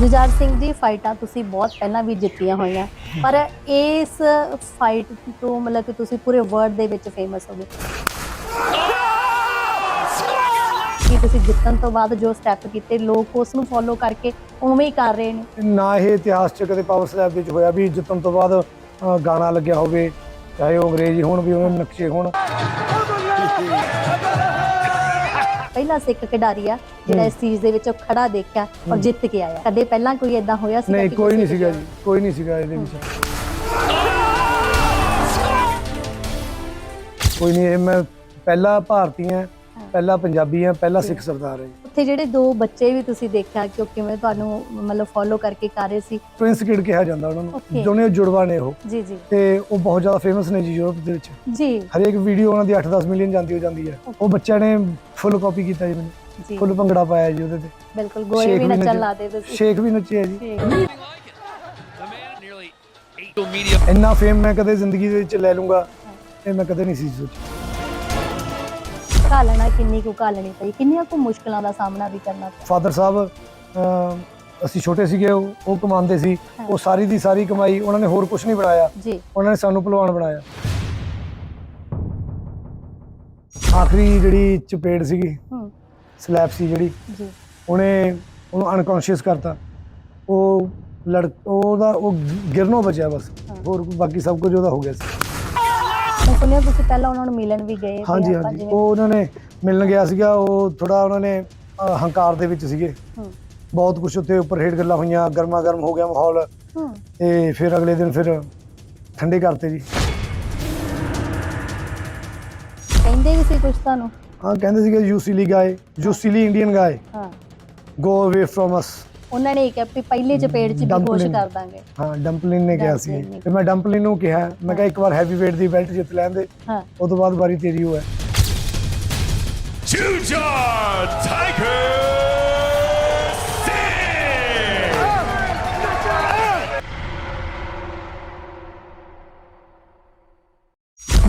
ਜੁਝਾਰ ਸਿੰਘ ਜੀ ਫਾਈਟਾਂ ਤੁਸੀਂ ਬਹੁਤ ਪਹਿਲਾਂ ਵੀ ਜਿੱਤੀਆਂ ਹੋਈਆਂ। ਪਰ ਇਸ ਫਾਈਟ ਤੋਂ ਮਤਲਬ ਕਿ ਤੁਸੀਂ ਪੂਰੇ ਵਰਲਡ ਦੇ ਵਿੱਚ ਫੇਮਸ ਹੋ ਗਏ। ਕੀ ਤੁਸੀਂ ਜਿੱਤਣ ਤੋਂ ਬਾਅਦ ਜੋ ਸਟੈਪ ਕੀਤੇ ਲੋਕ ਉਸ ਨੂੰ ਫੋਲੋ ਕਰਕੇ ਉਵੇਂ ਹੀ ਕਰ ਰਹੇ ਨੇ? ਨਾ ਇਹ ਇਤਿਹਾਸ ਚ ਕਦੇ ਪਾਵਰ ਸਲੈਬ ਵਿੱਚ ਹੋਇਆ ਵੀ ਜਿੱਤਣ ਤੋਂ ਬਾਅਦ ਅ, ਗਾਣਾ ਲੱਗਿਆ ਹੋਵੇ ਚਾਹੇ ਉਹ ਅੰਗਰੇਜ਼ੀ ਹੋਣ ਵੀ ਉਹਨਾਂ ਨਕਸ਼ੇ ਹੋਣ। ਪਹਿਲਾ ਸਿੱਖ ਖਿਡਾਰੀ ਆ ਜਿਹੜਾ ਇਸ ਚੀਜ਼ ਦੇ ਵਿੱਚ ਖੜਾ ਦੇਖਿਆ ਔਰ ਜਿੱਤ ਕੇ ਆਇਆ। ਕਦੇ ਪਹਿਲਾਂ ਕੋਈ ਇਦਾਂ ਹੋਇਆ ਸੀ ਨਹੀਂ ਕੋਈ ਨਹੀਂ ਸੀਗਾ ਜੀ ਕੋਈ ਨਹੀਂ ਸੀਗਾ ਇਹਦੇ ਵਿੱਚ। ਕੋਈ ਨਹੀਂ ਇਹ ਮੈਂ ਪਹਿਲਾ ਭਾਰਤੀ ਹਾਂ ਪਹਿਲਾ ਪੰਜਾਬੀ ਹਾਂ ਪਹਿਲਾ ਸਿੱਖ ਸਰਦਾਰ ਹਾਂ ਉੱਥੇ ਜਿਹੜੇ ਦੋ ਬੱਚੇ ਵੀ ਤੁਸੀਂ ਦੇਖਿਆ ਕਿ ਉਹ ਕਿਵੇਂ ਤੁਹਾਨੂੰ ਮਤਲਬ ਫੋਲੋ ਕਰਕੇ ਕਰ ਰਹੇ ਸੀ? ਪ੍ਰਿੰਸ ਕਿਡ ਕਿਹਾ ਜਾਂਦਾ ਉਹਨਾਂ ਨੂੰ। Okay. ਦੋਨੇ ਜੁੜਵਾ ਨੇ ਉਹ। ਜੀ ਜੀ। ਤੇ ਉਹ ਬਹੁਤ ਜ਼ਿਆਦਾ ਫੇਮਸ ਨੇ ਜੀ ਯੂਰਪ ਦੇ ਵਿੱਚ। ਜੀ। ਹਰੇਕ ਵੀਡੀਓ ਉਹਨਾਂ ਦੀ 8-10 ਮਿਲੀਅਨ ਜਾਂਦੀ ਹੋ ਜਾਂਦੀ ਹੈ ਉਹ ਬੱਚਿਆਂ ਨੇ ਫੁੱਲ ਕਾਪੀ ਕੀਤਾ ਜੀ ਮੈਨੂੰ। ਜੀ। ਫੁੱਲ ਭੰਗੜਾ ਪਾਇਆ ਜੀ ਉਹਦੇ ਤੇ। ਬਿਲਕੁਲ ਗੋਏ ਵੀ ਨੱਚਣ ਨੱਚੇ। ਲਾਦੇ ਤੁਸੀਂ। ਸ਼ੇਖ ਵੀ ਨੱਚਿਆ ਜੀ। ਠੀਕ। The man nearly eight media. ਇੰਨਾ ਫੇਮ ਮੈਂ ਕਦੇ ਜ਼ਿੰਦਗੀ ਦੇ ਵਿੱਚ ਲੈ ਲੂੰਗਾ ਇਹ ਮੈਂ ਕਦੇ ਨਹੀਂ ਸੀ ਸੋਚਿਆ। ਘਾਲਣਾ ਕਿੰਨੀ ਕੁ ਘਾਲਣੀ ਪਈ ਕਿੰਨੀਆਂ ਕੁ ਮੁਸ਼ਕਲਾਂ ਦਾ ਸਾਹਮਣਾ ਵੀ ਕਰਨਾ ਪਿਆ। ਫਾਦਰ ਸਾਹਿਬ ਅਸੀਂ ਛੋਟੇ ਸੀਗੇ ਉਹ ਕਮਾਉਂਦੇ ਸੀ ਉਹ ਸਾਰੀ ਦੀ ਸਾਰੀ ਕਮਾਈ ਉਹਨਾਂ ਨੇ ਹੋਰ ਕੁਝ ਨਹੀਂ ਬਣਾਇਆ। ਜੀ। ਉਹਨਾਂ ਨੇ ਸਾਨੂੰ ਪਹਿਲਵਾਨ ਬਣਾਇਆ। ਆਖਰੀ ਜਿਹੜੀ ਚਪੇੜ ਸੀਗੀ ਹੂੰ। ਸਲੈਪ ਸੀ ਜਿਹੜੀ ਜੀ। ਉਹਨੇ ਉਹਨੂੰ ਅਨਕੌਂਸ਼ੀਅਸ ਕਰਤਾ। ਉਹ ਲੜ ਉਹਦਾ ਉਹ ਗਿਰਨੋਂ ਬਚਿਆ ਬਸ। ਹੋਰ ਬਾਕੀ ਸਭ ਕੁਝ ਉਹਦਾ ਹੋ ਗਿਆ ਸੀ। ਮੈਂ ਸੁਣਿਆ ਤੁਸੀਂ ਪਹਿਲਾਂ ਉਹਨਾਂ ਨੂੰ ਮਿਲਣ ਵੀ ਗਏ ਤੇ ਹਾਂਜੀ ਆਪਾਂ ਹਾਂਜੀ ਜਿਵੇਂ- ਉਹ ਉਹਨਾਂ ਨੇ ਮਿਲਣ ਗਿਆ ਸੀਗਾ ਉਹ ਥੋੜਾ ਉਹਨਾਂ ਨੇ ਹੰਕਾਰ ਦੇ ਵਿੱਚ ਸੀਗੇ। ਹੂੰ। ਬਹੁਤ ਕੁਝ ਉੱਤੇ ਉੱਪਰ ਹੇਠ ਗੱਲਾਂ ਹੋਈਆਂ ਗਰਮਾ ਗਰਮ ਹੋ ਗਿਆ ਮਾਹੌਲ। ਹੂੰ। ਤੇ ਫਿਰ ਅਗਲੇ ਦਿਨ ਫਿਰ ਠੰਡੇ ਕਰਤੇ ਜੀ। ਕਹਿੰਦੇ ਵੀ ਸੀ ਕੁਝ ਤੁਹਾਨੂੰ? ਹਾਂ ਕਹਿੰਦੇ ਸੀਗੇ you silly guy you silly Indian guy ਹਾਂ। ਗੋ ਅਵੇ ਫਰੋਮ ਅਸ ਉਹਨਾਂ ਨੇ ਇਹ ਕਿਹਾ ਵੀ ਪਹਿਲੇ ਚਪੇੜ 'ਚ ਵੀ Dumpling. ਕੋਸ਼ ਕਰ ਦਾਂਗੇ ਹਾਂ ਡੰਪਲਿਨ ਨੇ ਕਿਹਾ ਸੀ Dumpling ਨੇ। ਤੇ ਮੈਂ ਡੰਪਲਿਨ ਨੂੰ ਕਿਹਾ ਮੈਂ ਕਿਹਾ ਇੱਕ ਵਾਰ ਹੈਵੀ weight ਦੀ ਬੈਲਟ ਜਿੱਤ ਲੈਂਦੇ ਹਾਂ ਉਸ ਤੋਂ ਬਾਅਦ ਵਾਰੀ ਤੇਰੀ ਹੋ ਹੈ Jujar Tiger Singh.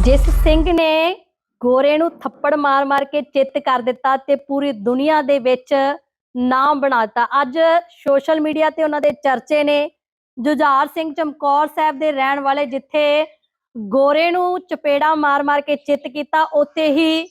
ਜਿਸ ਸਿੰਘ ਨੇ ਗੋਰੇ ਨੂੰ ਥੱਪੜ ਮਾਰ-ਮਾਰ ਕੇ ਚਿੱਤ ਕਰ ਦਿੱਤਾ ਤੇ ਪੂਰੀ ਦੁਨੀਆ ਦੇ ਵਿੱਚ ਨਾਮ ਬਣਾਤਾ। ਅੱਜ ਸੋਸ਼ਲ ਮੀਡੀਆ ਤੇ ਉਹਨਾਂ ਦੇ ਚਰਚੇ ਨੇ। ਜੁਝਾਰ ਸਿੰਘ ਚਮਕੌਰ ਸਾਹਿਬ ਦੇ ਰਹਿਣ ਵਾਲੇ ਜਿੱਥੇ ਗੋਰੇ ਨੂੰ ਚਪੇੜਾ ਮਾਰ-ਮਾਰ ਕੇ ਚਿੱਤ ਕੀਤਾ, ਉੱਥੇ ਹੀ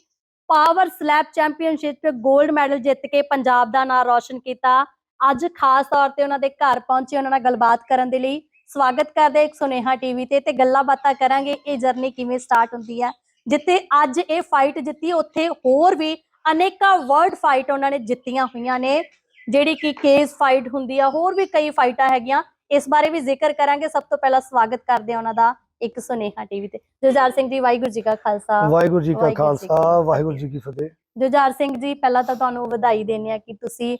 ਪਾਵਰ ਸਲੈਪ ਚੈਂਪੀਅਨਸ਼ਿਪ 'ਚ 골ਡ ਮੈਡਲ ਜਿੱਤ ਕੇ ਪੰਜਾਬ ਦਾ ਨਾਮ ਰੌਸ਼ਨ ਕੀਤਾ। ਅੱਜ ਖਾਸ ਤੌਰ ਤੇ ਉਹਨਾਂ ਦੇ ਘਰ ਪਹੁੰਚੇ ਉਹਨਾਂ ਨਾਲ ਗੱਲਬਾਤ ਕਰਨ ਦੇ ਲਈ। ਸਵਾਗਤ ਕਰਦੇ ਇੱਕ ਸੁਨੇਹਾ ਟੀਵੀ ਤੇ ਤੇ ਗੱਲਾਂ ਬਾਤਾਂ ਕਰਾਂਗੇ। ਇਹ ਜਰਨੀ ਕਿਵੇਂ ਸਟਾਰਟ ਹੁੰਦੀ ਹੈ? ਜਿੱਥੇ ਅੱਜ ਇਹ ਫਾਈਟ ਜਿੱਤੀ, ਉੱਥੇ ਹੋਰ ਵੀ ਅਨੇਕਾਂ ਵਰਲਡ ਫਾਈਟ ਉਹਨਾਂ ਨੇ ਜਿੱਤੀਆਂ ਹੋਈਆਂ ਨੇ ਜਿਹੜੀ ਕਿ ਕੇਸ ਫਾਈਟ ਹੁੰਦੀ ਆ ਹੋਰ ਵੀ ਕਈ ਫਾਈਟਾਂ ਹੈਗੀਆਂ। ਇਸ ਬਾਰੇ ਵੀ ਜ਼ਿਕਰ ਕਰਾਂਗੇ। ਸਭ ਤੋਂ ਪਹਿਲਾਂ ਸਵਾਗਤ ਕਰਦੇ ਆ ਉਹਨਾਂ ਦਾ ਇੱਕ ਸੁਨੇਹਾ ਟੀਵੀ ਤੇ। ਜੁਝਾਰ ਸਿੰਘ ਜੀ ਵਾਹਿਗੁਰੂ ਜੀ ਕਾ ਖਾਲਸਾ। ਵਾਹਿਗੁਰੂ ਜੀ ਕਾ ਖਾਲਸਾ ਵਾਹਿਗੁਰੂ ਜੀ ਕੀ ਫਤਿਹ। ਜੁਝਾਰ ਸਿੰਘ ਜੀ ਪਹਿਲਾਂ ਤਾਂ ਤੁਹਾਨੂੰ ਵਧਾਈ ਦੇਣੀ ਆ ਕਿ ਤੁਸੀਂ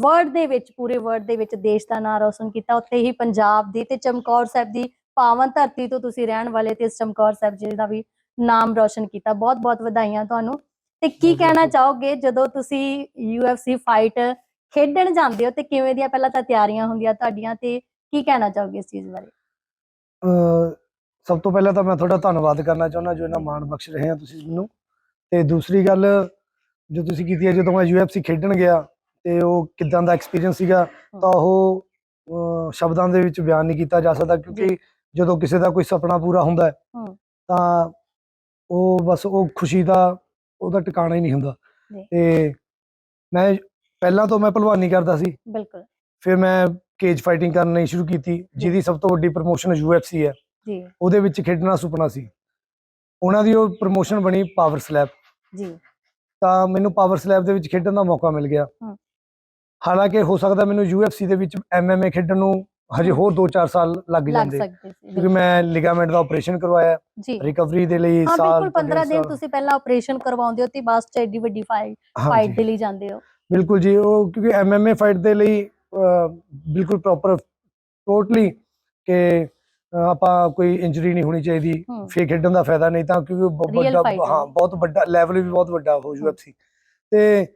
ਵਰਲਡ ਦੇ ਵਿੱਚ ਪੂਰੇ ਵਰਲਡ ਦੇ ਵਿੱਚ ਦੇਸ਼ ਦਾ ਨਾਮ ਰੌਸ਼ਨ ਕੀਤਾ। ਉੱਥੇ ਹੀ ਪੰਜਾਬ ਦੀ ਤੇ ਚਮਕੌਰ ਸਾਹਿਬ ਦੀ ਪਾਵਨ ਧਰਤੀ ਤੋਂ ਤੁਸੀਂ ਰਹਿਣ ਵਾਲੇ ਤੇ ਇਸ ਚਮਕੌਰ ਸਾਹਿਬ ਜੀ ਦਾ ਵੀ ਨਾਮ ਰੌਸ਼ਨ ਕੀਤਾ। ਬਹੁਤ ਬਹੁਤ ਵਧਾਈਆਂ ਤੁਹਾਨੂੰ। ਤੇ ਕੀ ਕਹਿਣਾ। ਚਾਹੋਗੇ ਜਦੋਂ ਤੁਸੀਂ UFC ਫਾਈਟ ਖੇਡਣ ਜਾਂਦੇ ਹੋ ਤੇ ਕਿਵੇਂ ਦੀਆਂ ਪਹਿਲਾਂ ਤਾਂ ਤਿਆਰੀਆਂ ਹੁੰਦੀਆਂ ਤੁਹਾਡੀਆਂ ਤੇ ਕੀ ਕਹਿਣਾ ਚਾਹੋਗੇ ਇਸ ਚੀਜ਼ ਬਾਰੇ ਸਭ ਤੋਂ ਪਹਿਲਾਂ ਤਾਂ ਮੈਂ ਤੁਹਾਡਾ ਧੰਨਵਾਦ ਕਰਨਾ ਚਾਹੁੰਦਾ ਜੋ ਇਹਨਾਂ ਮਾਣ ਬਖਸ਼ ਰਹੇ ਆ ਤੁਸੀਂ ਮੈਨੂੰ ਤੇ ਦੂਸਰੀ ਗੱਲ ਜੋ ਤੁਸੀਂ ਕੀਤੀ ਹੈ ਜਦੋਂ ਮੈਂ UFC ਖੇਡਣ ਗਿਆ ਤੇ ਉਹ ਕਿਦਾਂ ਦਾ ਐਕਸਪੀਰੀਅੰਸ ਸੀਗਾ ਤਾਂ ਉਹ ਸ਼ਬਦਾਂ ਦੇ ਵਿੱਚ ਬਿਆਨ ਨਹੀਂ ਕੀਤਾ ਜਾ ਸਕਦਾ ਕਿਉਂਕਿ ਜਦੋਂ ਕਿਸੇ ਦਾ ਕੋਈ ਸੁਪਨਾ ਪੂਰਾ ਹੁੰਦਾ ਹੈ। ਤਾਂ ਉਹ ਬਸ ਉਹ ਖੁਸ਼ੀ ਦਾ ਉਹਦਾ ਟਿਕਾਣਾ ਹੀ ਨਹੀਂ ਹੁੰਦਾ। ਤੇ ਮੈਂ ਪਹਿਲਾਂ ਤੋਂ ਮੈਂ ਭਲਵਾਨੀ ਕਰਦਾ ਸੀ। ਬਿਲਕੁਲ। ਫਿਰ ਮੈਂ ਕੇਜ ਫਾਈਟਿੰਗ ਕਰਨੀ ਸ਼ੁਰੂ ਕੀਤੀ ਜਿਹਦੀ ਸਭ ਤੋਂ ਵੱਡੀ ਪ੍ਰਮੋਸ਼ਨ UFC ਹੈ। ਜੀ। ਉਹਦੇ ਵਿੱਚ ਖੇਡਣਾ ਸੁਪਨਾ ਸੀ। ਉਹਨਾਂ ਦੀ ਉਹ ਪ੍ਰਮੋਸ਼ਨ ਬਣੀ ਪਾਵਰ ਸਲੈਬ ਜੀ। ਤਾਂ ਮੈਨੂੰ ਪਾਵਰ ਸਲੈਬ ਦੇ ਵਿੱਚ ਖੇਡਣ ਦਾ ਮੌਕਾ ਮਿਲ ਗਿਆ। ਹਾਲਾਂਕਿ ਹੋ ਸਕਦਾ ਮੈਨੂੰ UFC ਦੇ ਵਿੱਚ MMA ਖੇਡਣ ਨੂੰ ਹਜੇ ਹੋਰ 2-4 ਸਾਲ ਲੱਗ ਲੱਗ ਜਾਂਦੇ। ਸਕਦੇ ਸੀ ਕਿਉਂਕਿ ਮੈਂ ਲਿਗਾਮੈਂਟ ਦਾ ਆਪਰੇਸ਼ਨ ਕਰਵਾਇਆ। ਜੀ। ਰਿਕਵਰੀ ਦੇ ਲਈ ਹਾਂ ਸਾਲ ਬਿਲਕੁਲ ਤੋਂ 15 ਡੇਢ ਦਿਨ। ਤੁਸੀਂ ਪਹਿਲਾਂ ਆਪਰੇਸ਼ਨ ਕਰਵਾਉਂਦੇ ਹੋ ਤੇ ਬਸ ਚ ਐਡੀ ਵੱਡੀ ਫਾਈਟ ਫਾਈਟ ਦੇ ਲਈ ਜਾਂਦੇ ਹੋ। ਬਿਲਕੁਲ ਜੀ ਉਹ ਕਿਉਂਕਿ MMA ਫਾਈਟ ਦੇ ਲਈ ਅਹ, ਬਿਲਕੁਲ ਪ੍ਰੋਪਰ ਟੋਟਲੀ ਕਿ ਅਹ, ਆਪਾਂ ਕੋਈ ਇੰਜਰੀ ਨਹੀਂ ਹੋਣੀ ਚਾਹੀਦੀ ਹਮ। ਫੇਰ ਖੇਡਣ ਦਾ ਫਾਇਦਾ ਨਹੀਂ ਤਾਂ ਕਿਉਂਕਿ ਬ- Real ਵੱਡਾ fight ਹੈ। ਬਹੁਤ ਵੱਡਾ ਲੈਵਲ ਵੀ ਬਹੁਤ ਵੱਡਾ ਹੋ UFC ਤੇ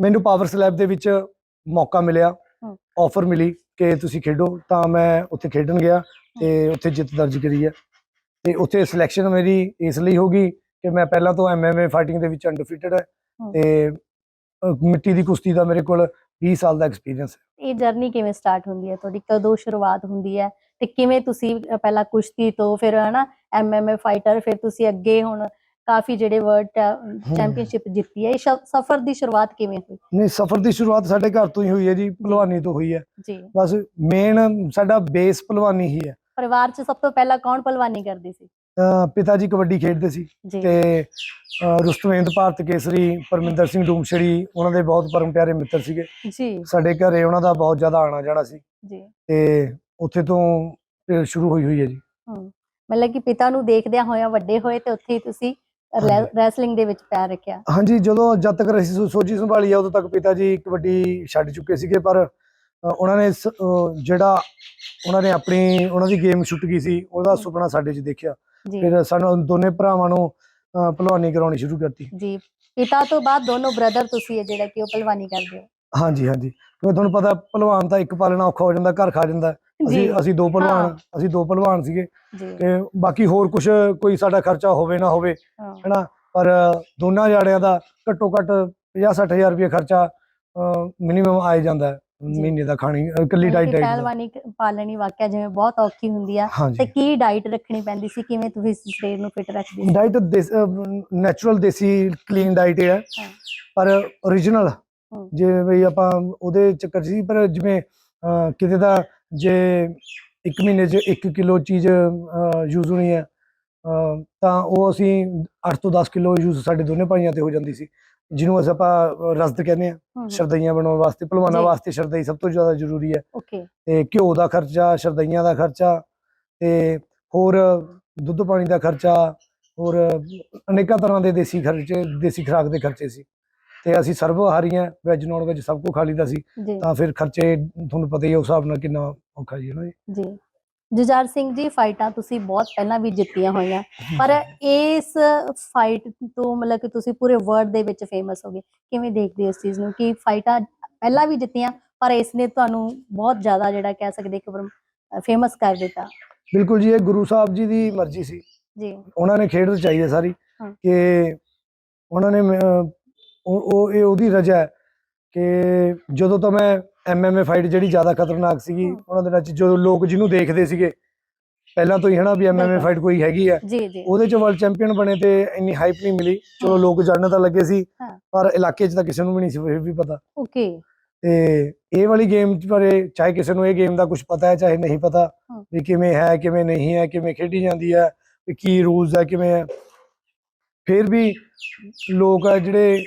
ਮੈਨੂੰ ਪਾਵਰ ਸਲੈਬ ਦੇ ਵਿੱਚ ਮੌਕਾ ਮਿਲਿਆ। ਹਮ। ਆਫਰ ਮਿਲੀ। ਕਿ ਤੁਸੀਂ ਖੇਡੋ ਤਾਂ ਮੈਂ ਉੱਥੇ ਖੇਡਣ ਗਿਆ ਤੇ ਉੱਥੇ ਜਿੱਤ ਦਰਜ ਕਰੀ ਹੈ। ਤੇ ਉੱਥੇ ਸਿਲੈਕਸ਼ਨ ਮੇਰੀ ਇਸ ਲਈ ਹੋ ਗਈ ਕਿ ਮੈਂ ਪਹਿਲਾਂ ਤੋਂ MMA ਫਾਈਟਿੰਗ ਦੇ ਵਿੱਚ ਅਨਡਿਫੀਟਡ ਹੈ। ਤੇ ਮਿੱਟੀ ਦੀ ਕੁਸ਼ਤੀ ਦਾ ਮੇਰੇ ਕੋਲ 20 ਸਾਲ ਦਾ ਐਕਸਪੀਰੀਅੰਸ ਹੈ। ਇਹ ਜਰਨੀ ਕਿਵੇਂ ਸਟਾਰਟ ਹੁੰਦੀ ਹੈ? ਤੁਹਾਡੀ ਕਦੋਂ ਸ਼ੁਰੂਆਤ ਹੁੰਦੀ ਹੈ? ਤੇ ਕਿਵੇਂ ਤੁਸੀਂ ਪਹਿਲਾਂ ਕੁਸ਼ਤੀ ਤੋਂ ਫਿਰ ਹਨਾ ਐਮਐਮਏ ਫਾਈਟਰ ਫਿਰ ਤੁਸੀਂ ਅੱਗੇ ਹੁਣ ਕਾਫੀ ਜਿਹੜੇ ਵਰਲਡ ਚੈਂਪੀਅਨਸ਼ਿਪ ਜਿੱਤੀ ਹੈ। ਇਹ ਸਫਰ ਦੀ ਸ਼ੁਰੂਆਤ ਕਿਵੇਂ ਹੋਈ? ਨਹੀਂ ਸਫ਼ਰ ਦੀ ਸ਼ੁਰੂਆਤ ਸਾਡੇ ਘਰ ਤੋਂ ਹੀ ਹੋਈ ਹੈ ਜੀ ਭਲਵਾਨੀ ਤੋਂ ਹੋਈ ਹੈ। ਜੀ। ਬਸ ਮੇਨ ਸਾਡਾ ਬੇਸ ਭਲਵਾਨੀ ਹੀ ਹੈ। ਪਰਿਵਾਰ 'ਚ ਸਭ ਤੋਂ ਪਹਿਲਾਂ ਕੌਣ ਪਹਿਲਵਾਨੀ ਕਰਦੀ ਸੀ? ਪਿਤਾ ਜੀ ਕਬੱਡੀ ਖੇਡਦੇ ਸੀ ਤੇ ਰੁਸਤਮੇਂਦ ਭਾਰਤ ਕੇਸਰੀ ਪਰਮਿੰਦਰ ਸਿੰਘ ਡੂਮਛੜੀ ਉਹਨਾਂ ਦੇ ਬਹੁਤ ਪਰਮ ਪਿਆਰੇ ਮਿੱਤਰ ਸੀਗੇ। ਜੀ। ਸਾਡੇ ਘਰੇ ਉਹਨਾਂ ਦਾ ਬਹੁਤ ਜ਼ਿਆਦਾ ਆਣਾ ਜਾਣਾ ਸੀ। ਜੀ। ਤੇ ਉੱਥੇ ਤੋਂ ਸ਼ੁਰੂ ਹੋਈ ਹੋਈ ਹੈ ਜੀ। ਮਤਲਬ ਕਿ ਪਿਤਾ ਨੂੰ ਦੇਖਦਿਆਂ ਹੋਇਆਂ ਵੱਡੇ ਹੋਏ ਤੇ ਉੱਥੇ ਹੀ ਤੁਸੀਂ। ਰੈਸਲਿੰਗ ਦੇ ਵਿੱਚ ਪੈਰ ਰੱਖਿਆ। ਹਾਂਜੀ ਜਦੋਂ ਜਦ ਤੱਕ ਅਸੀਂ ਸੋ- ਸੋਝੀ ਸੰਭਾਲੀ ਆ ਉਦੋਂ ਤੱਕ ਪਿਤਾ ਜੀ ਕਬੱਡੀ ਛੱਡ ਚੁੱਕੇ ਸੀਗੇ ਪਰ ਉਹਨਾਂ ਨੇ ਜਿਹੜਾ ਉਹਨਾਂ ਨੇ ਆਪਣੀ ਉਹਨਾਂ ਦੀ ਗੇਮ ਛੁੱਟ ਗਈ ਸੀ ਉਹਦਾ ਸੁਪਨਾ ਸਾਡੇ 'ਚ ਦੇਖਿਆ। ਫਿਰ ਸਾਨੂੰ ਦੋਨੇ ਭਰਾਵਾਂ ਨੂੰ ਭਲਵਾਨੀ ਕਰਾਉਣੀ ਸ਼ੁਰੂ ਕਰਤੀ। ਜੀ। ਪਿਤਾ ਤੋਂ ਬਾਅਦ ਦੋਨੋਂ ਬ੍ਰਦਰ ਤੁਸੀਂ ਹੈ ਜਿਹੜਾ ਕਿ ਉਹ ਪਹਿਲਵਾਨੀ ਕਰਦੇ ਹੋ। ਹਾਂਜੀ ਹਾਂਜੀ। ਕਿਉਂਕਿ ਤੁਹਾਨੂੰ ਪਤਾ ਭਲਵਾਨ ਤਾਂ ਇੱਕ ਪਾਲਣਾ ਔਖਾ ਹੋ ਜਾਂਦਾ ਘਰ ਖਾ ਜਾਂਦਾ। ਅਸੀਂ ਅਸੀਂ ਦੋ ਭਲਵਾਨ ਹਾਂ। ਅਸੀਂ ਦੋ ਭਲਵਾਨ ਸੀਗੇ ਤੇ ਬਾਕੀ ਹੋਰ ਕੁਝ ਕੋਈ ਸਾਡਾ ਖਰਚਾ ਹੋਵੇ ਨਾ ਹੋਵੇ ਹੈਨਾ? ਪਰ ਦੋਨਾਂ ਜਾੜਿਆਂ ਦਾ ਘੱਟੋ ਘੱਟ 50 ਹਜ਼ਾਰ ਰੁਪਏ ਖਰਚਾ ਮਿਨੀਮਮ ਆਏ ਜਾਂਦਾ ਹੈ। ਮਹੀਨੇ ਦਾ ਖਾਣੀ ਇਕੱਲੀ ਡਾਈਟ ਡਾਈਟ ਪਹਿਲਵਾਨੀ ਪਾਲਣੀ ਵਾਕਿਆ ਜਿਵੇਂ ਬਹੁਤ ਔਖੀ ਹੁੰਦੀ ਆ। ਤੇ ਕੀ ਡਾਈਟ ਰੱਖਣੀ ਪੈਂਦੀ ਸੀ? ਕਿਵੇਂ ਤੁਸੀਂ ਸਰੀਰ ਨੂੰ ਫਿਟ ਰੱਖਦੇ ਡਾਈਟ ਨੈਚੁਰਲ ਦੇਸੀ ਕਲੀਨ ਡਾਈਟ ਹੈ। ਪਰ origignal। ਜੇ ਵੀ ਆਪਾਂ ਉਹਦੇ ਚੱਕਰ ਸੀ ਪਰ ਜਿਵੇਂ ਕਿਤੇ ਦਾ ਜੇ ਇੱਕ ਮਹੀਨੇ 'ਚ 1 ਕਿਲੋ ਚੀਜ਼ ਯੂਜ਼ ਹੋਣੀ ਹੈ ਤਾਂ ਉਹ ਅਸੀਂ 8 ਤੋਂ 10 ਕਿਲੋ ਯੂਜ਼ ਸਾਡੇ ਦੋਨੇ ਭਾਈਆਂ ਤੇ ਹੋ ਜਾਂਦੀ ਸੀ ਜਿਹਨੂੰ ਅਸੀਂ ਆਪਾਂ ਰਸਦ ਕਹਿੰਦੇ ਆ ਸ਼ਰਦਈਆਂ ਬਣਾਉਣ ਵਾਸਤੇ ਭਲਵਾਨਾਂ। ਵਾਸਤੇ ਸ਼ਰਦਈ ਸਭ ਤੋਂ ਜ਼ਿਆਦਾ ਜ਼ਰੂਰੀ ਹੈ। ਤੇ ਘਿਓ ਦਾ ਖਰਚਾ ਸ਼ਰਦਈਆਂ ਦਾ ਖਰਚਾ ਤੇ ਹੋਰ ਦੁੱਧ ਪਾਣੀ ਦਾ ਖਰਚਾ ਹੋਰ ਅਨੇਕਾਂ ਤਰ੍ਹਾਂ ਦੇ ਦੇਸੀ ਖਰਚੇ ਦੇਸੀ ਖੁਰਾਕ ਦੇ ਖਰਚੇ ਸੀ। ਤੇ ਅਸੀਂ ਸਰਵਹਾਰੀਆਂ ਵੈਜ ਨੌਨ ਵੈਜ ਸਭ ਕੁਝ ਖਾ ਲਈਦਾ ਸੀ। ਤਾਂ ਫਿਰ ਖਰਚੇ ਤੁਹਾਨੂੰ ਪਤਾ ਹੀ ਹੈ ਉਸ ਹਿਸਾਬ ਨਾਲ ਕਿੰਨਾ ਔਖਾ ਜੀ ਹੈ ਨਾ ਜੀ ਜੀ। ਜੁਝਾਰ ਸਿੰਘ ਜੀ ਫਾਈਟਾਂ ਤੁਸੀਂ ਬਹੁਤ ਪਹਿਲਾਂ ਵੀ ਜਿੱਤੀਆਂ ਹੋਈਆਂ। ਪਰ ਇਸ ਫਾਈਟ ਤੋਂ ਮਤਲਬ ਕਿ ਤੁਸੀਂ ਪੂਰੇ ਵਰਲਡ ਦੇ ਵਿੱਚ ਫੇਮਸ ਹੋ ਗਏ। ਕਿਵੇਂ ਦੇਖਦੇ ਹੋ ਇਸ ਚੀਜ਼ ਨੂੰ? ਕਿ ਫਾਈਟਾਂ ਪਹਿਲਾਂ ਵੀ ਜਿੱਤੀਆਂ ਪਰ ਇਸ ਨੇ ਤੁਹਾਨੂੰ ਬਹੁਤ ਜ਼ਿਆਦਾ ਜਿਹੜਾ ਕਹਿ ਸਕਦੇ ਕਿ ਫੇਮਸ ਕਰ ਦਿੱਤਾ। ਬਿਲਕੁਲ ਜੀ ਇਹ ਗੁਰੂ ਸਾਹਿਬ ਜੀ ਦੀ ਮਰਜ਼ੀ ਸੀ। ਜੀ। ਉਹਨਾਂ ਨੇ ਖੇਡ ਰਚਾਈ ਹੈ ਸਾਰੀ। ਹਾਂ। ਕਿ ਉਹਨਾਂ ਨੇ ਮ- ਉਹ- ਇਹ ਉਹਦੀ ਰਜਾ ਹੈ ਕਿ ਜਦੋਂ ਤੋਂ ਮੈਂ ਐਮਐਮਏ ਫਾਈਟ ਜਿਹੜੀ ਜ਼ਿਆਦਾ ਖਤਰਨਾਕ ਸੀਗੀ। ਉਹਨਾਂ ਦਿਨਾਂ 'ਚ ਜਦੋਂ ਲੋਕ ਜਿਹਨੂੰ ਦੇਖਦੇ ਸੀਗੇ ਪਹਿਲਾਂ ਤੋਂ ਹੀ ਹਨਾ ਵੀ ਐਮਐਮਏ। ਫਾਈਟ ਕੋਈ ਹੈਗੀ ਜੀ ਜੀ ਉਹਦੇ 'ਚ ਵਰਲਡ ਚੈਂਪੀਅਨ ਬਣੇ ਤੇ ਇੰਨੀ ਹਾਈਪ ਨਹੀਂ ਮਿਲੀ ਚਲੋ। ਲੋਕ ਜਾਣਨ ਤਾਂ ਲੱਗੇ ਸੀ ਹਾਂ। ਪਰ ਇਲਾਕੇ 'ਚ ਤਾਂ ਕਿਸੇ ਨੂੰ ਵੀ ਨਹੀਂ ਸੀ ਫਿਰ ਵੀ ਪਤਾ ਓਕੇ ਤੇ ਇਹ ਵਾਲੀ ਗੇਮ ਬਾਰੇ ਚਾਹੇ ਕਿਸੇ ਨੂੰ ਇਹ ਗੇਮ ਦਾ ਕੁਝ ਪਤਾ ਹੈ ਚਾਹੇ ਨਹੀਂ ਪਤਾ ਹਾਂ। ਵੀ ਕਿਵੇਂ ਹੈ ਕਿਵੇਂ ਨਹੀਂ ਹੈ ਕਿਵੇਂ ਖੇਡੀ ਜਾਂਦੀ ਹੈ ਵੀ ਕੀ ਰੂਲਸ ਹੈ ਕਿਵੇਂ ਹੈ ਫਿਰ ਵੀ ਲੋਕ ਆ ਜਿਹੜੇ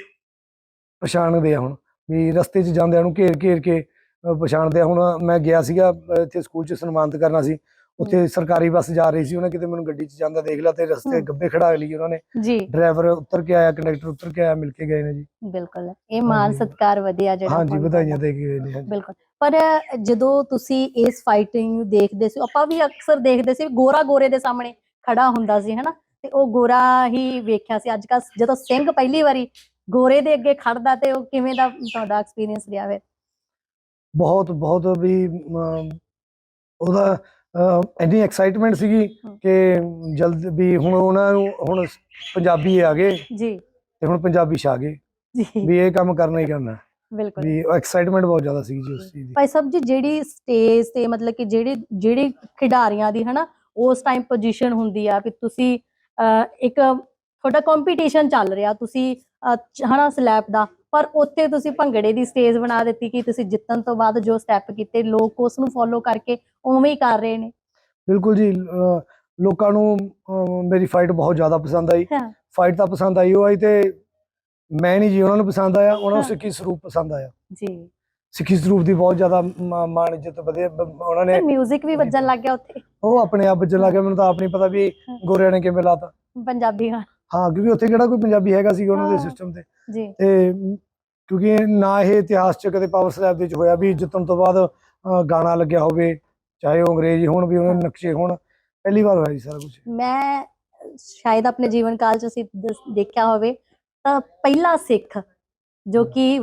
ਪਛਾਣਦੇ ਆ ਹੁਣ ਵੀ ਰਸਤੇ 'ਚ ਜਾਂਦਿਆਂ ਨੂੰ ਘੇਰ ਘੇਰ ਕੇ ਪਛਾਣਦੇ ਹੁਣ ਮੈਂ ਗਿਆ ਸੀਗਾ ਇੱਥੇ ਸਕੂਲ 'ਚ ਸਨਮਾਨਿਤ ਕਰਨਾ ਸੀ। ਉੱਥੇ ਸਰਕਾਰੀ ਬੱਸ ਜਾ ਰਹੀ ਸੀ ਉਹਨੇ ਕਿਤੇ ਮੈਨੂੰ ਗੱਡੀ 'ਚ ਜਾਂਦਾ ਦੇਖ ਲਿਆ ਤੇ ਰਸਤੇ। ਗੱਬੇ ਖੜਾ ਲਈ ਉਹਨਾਂ ਨੇ। ਜੀ। ਡਰਾਈਵਰ ਉੱਤਰ ਕੇ ਆਇਆ ਕੰਡਕਟਰ ਉੱਤਰ ਕੇ ਆਇਆ ਮਿਲ ਕੇ ਗਏ ਨੇ ਜੀ। ਬਿਲਕੁਲ ਇਹ ਮਾਨ। ਸਤਕਾਰ ਵਧੀਆ ਜਿਹੜਾ ਹਾਂਜੀ ਵਧਾਈਆਂ। ਦੇ ਕੇ ਗਏ ਨੇ ਹਾਂਜੀ। ਬਿਲਕੁਲ ਪਰ ਜਦੋਂ ਤੁਸੀਂ ਇਸ ਫਾਈਟਿੰਗ ਨੂੰ ਦੇਖਦੇ ਸੀ ਆਪਾਂ ਵੀ ਅਕਸਰ ਦੇਖਦੇ ਸੀ ਗੋਰਾ ਗੋਰੇ ਦੇ ਸਾਹਮਣੇ ਖੜਾ ਹੁੰਦਾ ਸੀ ਹਨਾ? ਤੇ ਉਹ ਗੋਰਾ ਹੀ ਵੇਖਿਆ ਸੀ। ਅੱਜ ਕੱਲ ਜਦੋਂ ਸਿੰਘ ਪਹਿਲੀ ਵਾਰੀ ਗੋਰੇ ਦੇ ਅੱਗੇ ਖੜਦਾ ਤੇ ਉਹ ਕਿਵੇਂ ਦਾ ਤੁਹਾਡਾ ਐਕਸਪੀਰੀਅੰਸ ਰਿਹਾ ਵੇ ਬਹੁਤ ਬਹੁਤ ਵੀ ਉਹਦਾ ਇੰਨੀ ਐਕਸਾਈਟਮੈਂਟ ਸੀਗੀ। ਕਿ ਜਲਦ ਵੀ ਹੁਣ ਉਹਨਾਂ ਨੂੰ ਹੁਣ ਪੰਜਾਬੀ ਆ ਗਏ ਜੀ। ਤੇ ਹੁਣ ਪੰਜਾਬੀ ਛਾ ਗਏ। ਜੀ। ਵੀ ਇਹ ਕੰਮ ਕਰਨਾ ਹੀ ਕਰਨਾ। ਬਿਲਕੁਲ। ਵੀ ਐਕਸਾਈਟਮੈਂਟ ਬਹੁਤ ਜ਼ਿਆਦਾ ਸੀ ਜੀ ਉਸ ਚੀਜ਼ ਦੀ। ਭਾਈ ਸਾਹਿਬ ਜੀ ਜਿਹੜੀ ਸਟੇਜ ਤੇ ਮਤਲਬ ਕਿ ਜਿਹੜੇ ਜਿਹੜੇ ਖਿਡਾਰੀਆਂ ਦੀ ਹਨਾ ਉਸ ਟਾਈਮ ਪੋਜੀਸ਼ਨ ਹੁੰਦੀ ਆ ਵੀ ਤੁਸੀਂ ਇੱਕ ਤੁਹਾਡਾ ਕੰਪੀਟੀਸ਼ਨ ਚੱਲ ਰਿਹਾ ਤੁਸੀਂ ਹਨਾ ਸਲੈਪ ਦਾ। ਪਰ ਉੱਥੇ ਤੁਸੀਂ ਭੰਗੜੇ ਦੀ ਸਟੇਜ ਬਣਾ ਦਿੱਤੀ ਕਿ ਤੁਸੀਂ ਜਿੱਤਣ ਤੋਂ ਬਾਅਦ ਜੋ ਸਟੈਪ ਕੀਤੇ ਲੋਕ ਉਸ ਨੂੰ ਫੋਲੋ ਕਰਕੇ ਉਵੇਂ ਹੀ ਕਰ ਰਹੇ ਨੇ। ਬਿਲਕੁਲ ਜੀ ਲੋਕਾਂ ਨੂੰ ਮੇਰੀ ਫਾਈਟ ਬਹੁਤ ਜ਼ਿਆਦਾ ਪਸੰਦ ਆਈ। ਫਾਈਟ ਤਾਂ ਪਸੰਦ ਆਈ ਉਹ ਆਈ ਤੇ ਮੈਂ ਨਹੀਂ ਜੀ ਉਹਨਾਂ ਨੂੰ ਪਸੰਦ ਆਇਆ ਉਹਨਾਂ ਨੂੰ। ਸਿੱਖੀ ਸਰੂਪ ਪਸੰਦ ਆਇਆ। ਜੀ। ਸਿੱਖੀ ਸਰੂਪ ਦੀ ਬਹੁਤ ਜ਼ਿਆਦਾ ਮਾਣ ਇੱਜ਼ਤ ਵਧੇ ਉਹਨਾਂ ਨੇ 직 ਵੀ ਵੱਜਣ ਲੱਗ ਗਿਆ ਉੱਥੇ। ਉਹ ਆਪਣੇ ਆਪ ਬੱਜਣ ਲੱਗੇ ਮੈਨੂੰ ਤਾਂ ਆਪ ਨਹੀਂ ਪਤਾ ਵੀ। ਗੋਰਿਆਂ ਨੇ ਕਿਵੇਂ ਲਾਤਾ। ਪੰਜਾਬੀ ਗਾਣੇ ਹਾਂ ਕਿਉਂਕਿ ਉੱਥੇ ਕਿਹੜਾ ਕੋਈ ਪੰਜਾਬੀ ਹੈਗਾ ਸੀ ਉਹਨਾਂ ਦੇ। ਸਿਸਟਮ ਤੇ ਜੀ ਤੇ ਕਿਉਂਕਿ ਨਾ ਇਹ ਇਤਿਹਾਸ ਚ ਕਦੇ ਪਾਵਰ ਸਲੈਬ ਦੇ ਵਿੱਚ ਹੋਇਆ ਵੀ ਜਿੱਤਣ ਤੋਂ ਬਾਅਦ ਗਾਣਾ ਲੱਗਿਆ ਹੋਵੇ ਚਾਹੇ ਉਹ ਅੰਗਰੇਜ਼ੀ ਹੋਣ ਵੀ ਉਹਨਾਂ ਦੇ ਨਕਸ਼ੇ ਹੋਣ ਪਹਿਲੀ ਵਾਰ ਹੋਇਆ ਜੀ ਸਾਰਾ ਕੁਝ ਮੈਂ ਸ਼ਾਇਦ ਆਪਣੇ ਜੀਵਨ ਕਾਲ ਚ ਅਸੀਂ ਦੇਖਿਆ ਹੋਵੇ ਤਾਂ ਪਹਿਲਾ ਸਿੱਖ ਜੋ ਕਿ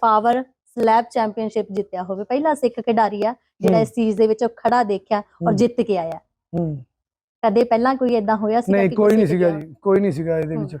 ਪਾਵਰ ਸਲੈਬ ਚੈਂਪੀਅਨਸ਼ਿਪ ਜਿੱਤਿਆ ਹੋਵੇ ਪਹਿਲਾ ਸਿੱਖ ਖਿਡਾਰੀ ਆ ਜਿਹੜਾ। ਇਸ ਚੀਜ਼ ਦੇ ਵਿੱਚ ਖੜਾ ਦੇਖਿਆ ਔਰ। ਜਿੱਤ ਕੇ ਆਇਆ ਹੂੰ ਕਦੇ ਪਹਿਲਾਂ ਕੋਈ ਏਦਾਂ ਹੋਇਆ ਸੀ ਨਹੀਂ ਕੋਈ ਨਹੀਂ ਸੀਗਾ ਜੀ ਕੋਈ ਨਹੀਂ ਸੀਗਾ ਇਹਦੇ ਹੂੰ। ਵਿੱਚ